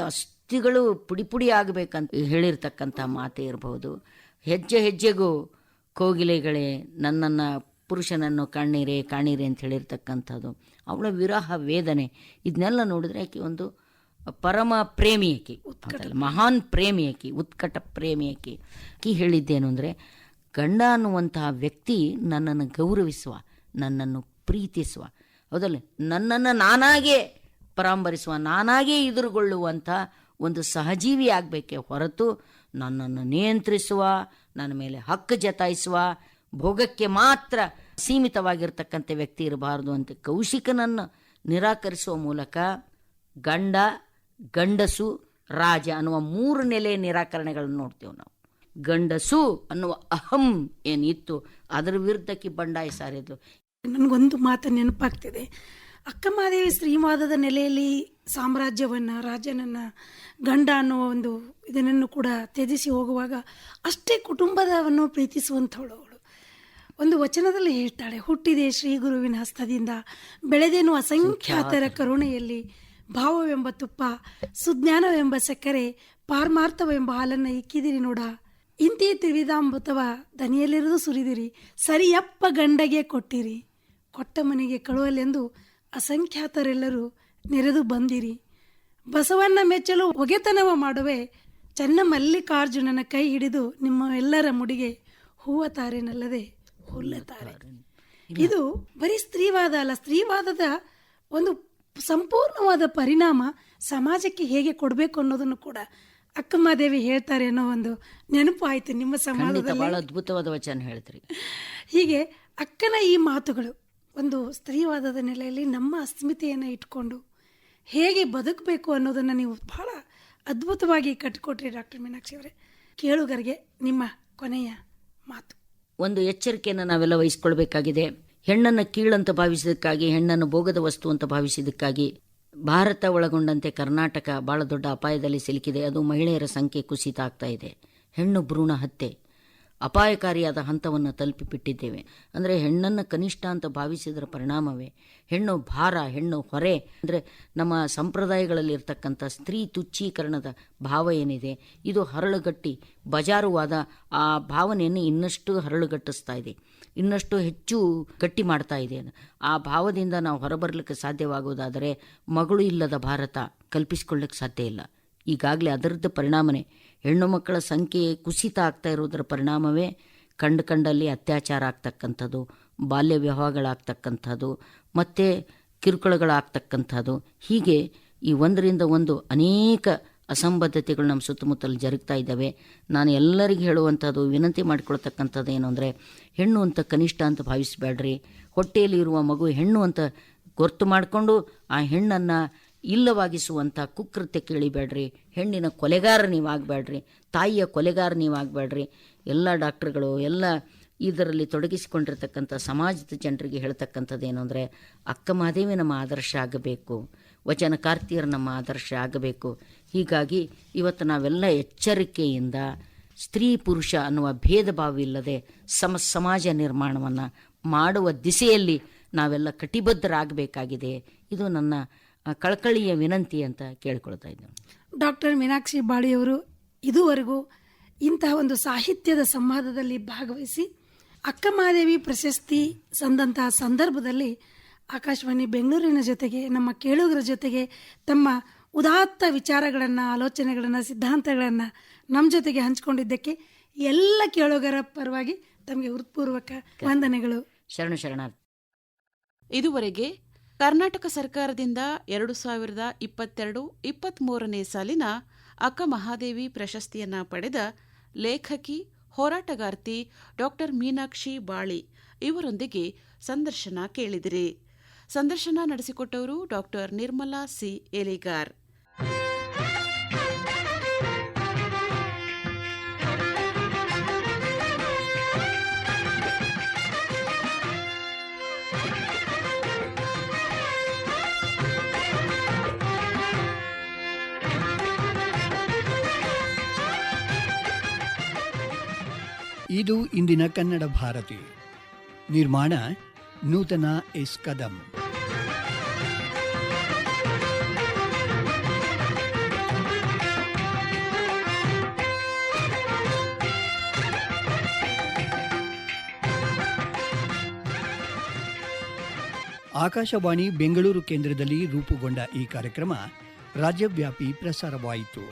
ಅಸ್ಥಿಗಳು ಪುಡಿ ಪುಡಿ ಆಗಬೇಕಂತ ಹೇಳಿರ್ತಕ್ಕಂಥ ಮಾತೇ ಇರಬಹುದು. ಹೆಜ್ಜೆ ಹೆಜ್ಜೆಗೂ ಕೋಗಿಲೆಗಳೇ ನನ್ನನ್ನು ಪುರುಷನನ್ನು ಕಾಣೀರೆ ಕಾಣೀರೆ ಅಂತ ಹೇಳಿರ್ತಕ್ಕಂಥದ್ದು. ಅವಳ ವಿರಹ ವೇದನೆ. ಇದನ್ನೆಲ್ಲ ನೋಡಿದ್ರೆ ಆಕೆ ಒಂದು ಪರಮ ಪ್ರೇಮಿಯಕಿ? ಮಹಾನ್ ಪ್ರೇಮಿಯಕಿ ಉತ್ಕಟ ಪ್ರೇಮಿಯಕಿ ಕಿ ಆಕಿ ಹೇಳಿದ್ದೇನು ಅಂದರೆ ಗಂಡ ಅನ್ನುವಂತಹ ವ್ಯಕ್ತಿ ನನ್ನನ್ನು ಗೌರವಿಸುವ ನನ್ನನ್ನು ಪ್ರೀತಿಸುವ. ಹೌದಲ್ಲ? ನನ್ನನ್ನು ನಾನಾಗೇ ಪರಾಂಬರಿಸುವ ನಾನಾಗೇ ಎದುರುಗೊಳ್ಳುವಂಥ ಒಂದು ಸಹಜೀವಿ ಹೊರತು ನನ್ನನ್ನು ನಿಯಂತ್ರಿಸುವ, ನನ್ನ ಮೇಲೆ ಹಕ್ಕು ಜತಾಯಿಸುವ, ಭೋಗಕ್ಕೆ ಮಾತ್ರ ಸೀಮಿತವಾಗಿರ್ತಕ್ಕಂಥ ವ್ಯಕ್ತಿ ಇರಬಾರದು ಅಂತ ಕೌಶಿಕನನ್ನು ನಿರಾಕರಿಸುವ ಮೂಲಕ ಗಂಡ, ಗಂಡಸು, ರಾಜ ಅನ್ನುವ ಮೂರು ನೆಲೆ ನಿರಾಕರಣೆಗಳನ್ನು ನೋಡ್ತೇವೆ ನಾವು. ಗಂಡಸು ಅನ್ನುವ ಅಹಂ ಏನಿತ್ತು, ಅದರ ವಿರುದ್ಧಕ್ಕೆ ಬಂಡಾಯ ಸಾರಿದ್ಲು. ನನಗೊಂದು ಮಾತು ನೆನಪಾಗ್ತಿದೆ. ಅಕ್ಕಮಹಾದೇವಿ ಶ್ರೀವಾದದ ನೆಲೆಯಲ್ಲಿ ಸಾಮ್ರಾಜ್ಯವನ್ನ ರಾಜನನ್ನ ಗಂಡ ಅನ್ನುವ ಒಂದು ಇದನ್ನು ಕೂಡ ತ್ಯಜಿಸಿ ಹೋಗುವಾಗ ಅಷ್ಟೇ ಕುಟುಂಬದವನ್ನು ಪ್ರೀತಿಸುವಂಥವಳು ಅವಳು. ಒಂದು ವಚನದಲ್ಲಿ ಹೇಳ್ತಾಳೆ ಹುಟ್ಟಿದೆ ಶ್ರೀ ಗುರುವಿನ ಹಸ್ತದಿಂದ ಬೆಳೆದೇನು ಅಸಂಖ್ಯಾತರ ಕರುಣೆಯಲ್ಲಿ ಭಾವವೆಂಬ ತುಪ್ಪ ಸುಜ್ಞಾನವೆಂಬ ಸಕ್ಕರೆ ಪಾರ್ಮಾರ್ಥವೆಂಬ ಹಾಲನ್ನು ಇಕ್ಕಿದಿರಿ ನೋಡ. ಇಂತಿ ತ್ರಿವಿಧಾಮೃತವ ದನಿಯಲ್ಲಿರೋದು ಸುರಿದಿರಿ ಸರಿಯಪ್ಪ ಗಂಡಗೆ ಕೊಟ್ಟಿರಿ. ಕೊಟ್ಟ ಮನೆಗೆ ಕಳುವಲೆಂದು ಅಸಂಖ್ಯಾತರೆಲ್ಲರೂ ನೆರೆದು ಬಂದಿರಿ. ಬಸವಣ್ಣ ಮೆಚ್ಚಲು ಒಗೆತನವ ಮಾಡುವೆ. ಚನ್ನ ಮಲ್ಲಿಕಾರ್ಜುನನ ಕೈ ಹಿಡಿದು ನಿಮ್ಮ ಎಲ್ಲರ ಮುಡಿಗೆ ಹೂವ ತಾರೇನಲ್ಲದೆ ಹುಲ್ಲ ತಾರೆ ಇದು ಬರೀ ಸ್ತ್ರೀವಾದ ಅಲ್ಲ ಸ್ತ್ರೀವಾದದ ಒಂದು ಸಂಪೂರ್ಣವಾದ ಪರಿಣಾಮ ಸಮಾಜಕ್ಕೆ ಹೇಗೆ ಕೊಡಬೇಕು ಅನ್ನೋದನ್ನು ಕೂಡ ಅಕ್ಕಮ್ಮದೇವಿ ಹೇಳ್ತಾರೆ ಅನ್ನೋ ಒಂದು ನೆನಪು ಆಯಿತು ನಿಮ್ಮ ಸಮಾಜದಲ್ಲಿ. ಬಹಳ ಅದ್ಭುತವಾದ ವಚನ ಹೇಳ್ತೀರಿ ಹೀಗೆ ಅಕ್ಕನ ಈ ಮಾತುಗಳು ಒಂದು ಸ್ತ್ರೀವಾದದ ನೆಲೆಯಲ್ಲಿ ನಮ್ಮ ಅಸ್ಮಿತೆಯನ್ನು ಇಟ್ಕೊಂಡು ಹೇಗೆ ಬದುಕಬೇಕು ಅನ್ನೋದನ್ನು ನೀವು ಬಹಳ ಅದ್ಭುತವಾಗಿ ಕಟ್ಟಿಕೊಟ್ರಿ ಡಾಕ್ಟರ್ ಮೀನಾಕ್ಷಿ ಅವರೇ. ಕೇಳುಗರಿಗೆ ನಿಮ್ಮ ಕೊನೆಯ ಮಾತು. ಒಂದು ಎಚ್ಚರಿಕೆಯನ್ನು ನಾವೆಲ್ಲ ವಹಿಸ್ಕೊಳ್ಬೇಕಾಗಿದೆ. ಹೆಣ್ಣನ್ನು ಕೀಳಂತ ಭಾವಿಸಿದಕ್ಕಾಗಿ ಹೆಣ್ಣನ್ನು ಭೋಗದ ವಸ್ತು ಅಂತ ಭಾವಿಸಿದ್ದಕ್ಕಾಗಿ ಭಾರತ ಒಳಗೊಂಡಂತೆ ಕರ್ನಾಟಕ ಬಹಳ ದೊಡ್ಡ ಅಪಾಯದಲ್ಲಿ ಸಿಲುಕಿದೆ. ಅದು ಮಹಿಳೆಯರ ಸಂಖ್ಯೆ ಕುಸಿತ ಆಗ್ತಾ ಇದೆ. ಹೆಣ್ಣು ಭ್ರೂಣ ಹತ್ಯೆ. ಅಪಾಯಕಾರಿಯಾದ ಹಂತವನ್ನು ತಲುಪಿಬಿಟ್ಟಿದ್ದೇವೆ. ಅಂದರೆ ಹೆಣ್ಣನ್ನು ಕನಿಷ್ಠ ಅಂತ ಭಾವಿಸಿದರ ಪರಿಣಾಮವೇ. ಹೆಣ್ಣು ಭಾರ, ಹೆಣ್ಣು ಹೊರೆ ಅಂದರೆ ನಮ್ಮ ಸಂಪ್ರದಾಯಗಳಲ್ಲಿರ್ತಕ್ಕಂಥ ಸ್ತ್ರೀ ತುಚ್ಛೀಕರಣದ ಭಾವ ಏನಿದೆ? ಇದು ಹರಳುಗಟ್ಟಿ, ಬಜಾರುವಾದ ಆ ಭಾವನೆಯನ್ನು ಇನ್ನಷ್ಟು ಹರಳುಗಟ್ಟಿಸ್ತಾ ಇದೆ. ಇನ್ನಷ್ಟು ಹೆಚ್ಚು ಗಟ್ಟಿ ಮಾಡ್ತಾ ಇದೆ. ಆ ಭಾವದಿಂದ ನಾವು ಹೊರಬರಲಿಕ್ಕೆ ಸಾಧ್ಯವಾಗುವುದಾದರೆ ಮಗಳು ಇಲ್ಲದ ಭಾರತ ಕಲ್ಪಿಸಿಕೊಳ್ಳಕ್ಕೆ ಸಾಧ್ಯ ಇಲ್ಲ. ಈಗಾಗಲೇ ಅದರದ್ದು ಪರಿಣಾಮನೇ. ಹೆಣ್ಣು ಮಕ್ಕಳ ಸಂಖ್ಯೆ ಕುಸಿತ ಆಗ್ತಾ ಇರೋದರ ಪರಿಣಾಮವೇ ಕಂಡು ಕಂಡಲ್ಲಿ ಅತ್ಯಾಚಾರ ಆಗ್ತಕ್ಕಂಥದ್ದು, ಬಾಲ್ಯ ವಿವಾಹಗಳಾಗ್ತಕ್ಕಂಥದ್ದು, ಮತ್ತು ಕಿರುಕುಳಗಳಾಗ್ತಕ್ಕಂಥದ್ದು. ಹೀಗೆ ಈ ಒಂದರಿಂದ ಒಂದು ಅನೇಕ ಅಸಂಬದ್ಧತೆಗಳು ನಮ್ಮ ಸುತ್ತಮುತ್ತಲು ಜರುಗ್ತಾ ಇದ್ದಾವೆ. ನಾನು ಎಲ್ಲರಿಗೂ ಹೇಳುವಂಥದ್ದು, ವಿನಂತಿ ಮಾಡಿಕೊಳ್ತಕ್ಕಂಥದ್ದು ಏನು ಅಂದರೆ, ಹೆಣ್ಣು ಅಂತ ಕನಿಷ್ಠ ಅಂತ ಭಾವಿಸಬೇಡ್ರಿ. ಹೊಟ್ಟೆಯಲ್ಲಿ ಇರುವ ಮಗು ಹೆಣ್ಣು ಅಂತ ಗೊತ್ತು ಮಾಡಿಕೊಂಡು ಆ ಹೆಣ್ಣನ್ನು ಇಲ್ಲವಾಗಿಸುವಂಥ ಕುಕೃತ್ಯ ಕೇಳಿಬೇಡ್ರಿ. ಹೆಣ್ಣಿನ ಕೊಲೆಗಾರ ನೀವಾಗಬೇಡ್ರಿ. ತಾಯಿಯ ಕೊಲೆಗಾರ ನೀವಾಗಬೇಡ್ರಿ. ಎಲ್ಲ ಡಾಕ್ಟ್ರುಗಳು, ಎಲ್ಲ ಇದರಲ್ಲಿ ತೊಡಗಿಸಿಕೊಂಡಿರ್ತಕ್ಕಂಥ ಸಮಾಜದ ಜನರಿಗೆ ಹೇಳ್ತಕ್ಕಂಥದ್ದು ಏನು ಅಂದರೆ, ಅಕ್ಕ ಮಹಾದೇವಿ ನಮ್ಮ ಆದರ್ಶ ಆಗಬೇಕು. ವಚನಕಾರ್ತಿಯರು ನಮ್ಮ ಆದರ್ಶ ಆಗಬೇಕು. ಹೀಗಾಗಿ ಇವತ್ತು ನಾವೆಲ್ಲ ಎಚ್ಚರಿಕೆಯಿಂದ ಸ್ತ್ರೀ ಪುರುಷ ಅನ್ನುವ ಭೇದ ಭಾವ ಇಲ್ಲದೆ ಸಮ ಸಮಾಜ ನಿರ್ಮಾಣವನ್ನು ಮಾಡುವ ದಿಸೆಯಲ್ಲಿ ನಾವೆಲ್ಲ ಕಟಿಬದ್ಧರಾಗಬೇಕಾಗಿದೆ. ಇದು ನನ್ನ ಕಳಕಳಿಯ ವಿನಂತಿ ಅಂತ ಕೇಳ್ಕೊಳ್ತಾ ಇದ್ದೇವೆ ಡಾಕ್ಟರ್ ಮೀನಾಕ್ಷಿ ಬಾಳಿಯವರು ಇದುವರೆಗೂ ಇಂತಹ ಒಂದು ಸಾಹಿತ್ಯದ ಸಂವಾದದಲ್ಲಿ ಭಾಗವಹಿಸಿ ಅಕ್ಕಮಹಾದೇವಿ ಪ್ರಶಸ್ತಿ ಸಂದಂತಹ ಸಂದರ್ಭದಲ್ಲಿ ಆಕಾಶವಾಣಿ ಬೆಂಗಳೂರಿನ ಜೊತೆಗೆ ನಮ್ಮ ಕೇಳುಗರ ಜೊತೆಗೆ ತಮ್ಮ ಉದಾತ್ತ ವಿಚಾರಗಳನ್ನು ಆಲೋಚನೆಗಳನ್ನು ಸಿದ್ಧಾಂತಗಳನ್ನು ನಮ್ಮ ಜೊತೆಗೆ ಹಂಚಿಕೊಂಡಿದ್ದಕ್ಕೆ ಎಲ್ಲ ಕೇಳುಗರ ಪರವಾಗಿ ತಮಗೆ ಹೃತ್ಪೂರ್ವಕ ವಂದನೆಗಳು. ಶರಣು ಶರಣಾರ್ಥಿ. ಇದುವರೆಗೆ ಕರ್ನಾಟಕ ಸರ್ಕಾರದಿಂದ ಎರಡು ಸಾವಿರದ ಇಪ್ಪತ್ತೆರಡು ಇಪ್ಪತ್ತ್ಮೂರನೇ ಸಾಲಿನ ಅಕ್ಕ ಮಹಾದೇವಿ ಪ್ರಶಸ್ತಿಯನ್ನ ಪಡೆದ ಲೇಖಕಿ, ಹೋರಾಟಗಾರ್ತಿ ಡಾಕ್ಟರ್ ಮೀನಾಕ್ಷಿ ಬಾಳಿ ಇವರೊಂದಿಗೆ ಸಂದರ್ಶನ ಕೇಳಿದಿರಿ. ಸಂದರ್ಶನ ನಡೆಸಿಕೊಟ್ಟವರು ಡಾಕ್ಟರ್ ನಿರ್ಮಲಾ ಸಿ. ಎಲಿಗಾರ್ ಇದು ಇಂದಿನ ಕನ್ನಡ ಭಾರತಿ. ನಿರ್ಮಾಣ ನೂತನ ಎಸ್ ಕದಂ. ಆಕಾಶವಾಣಿ ಬೆಂಗಳೂರು ಕೇಂದ್ರದಲ್ಲಿ ರೂಪುಗೊಂಡ ಈ ಕಾರ್ಯಕ್ರಮ ರಾಜ್ಯವ್ಯಾಪಿ ಪ್ರಸಾರವಾಯಿತು.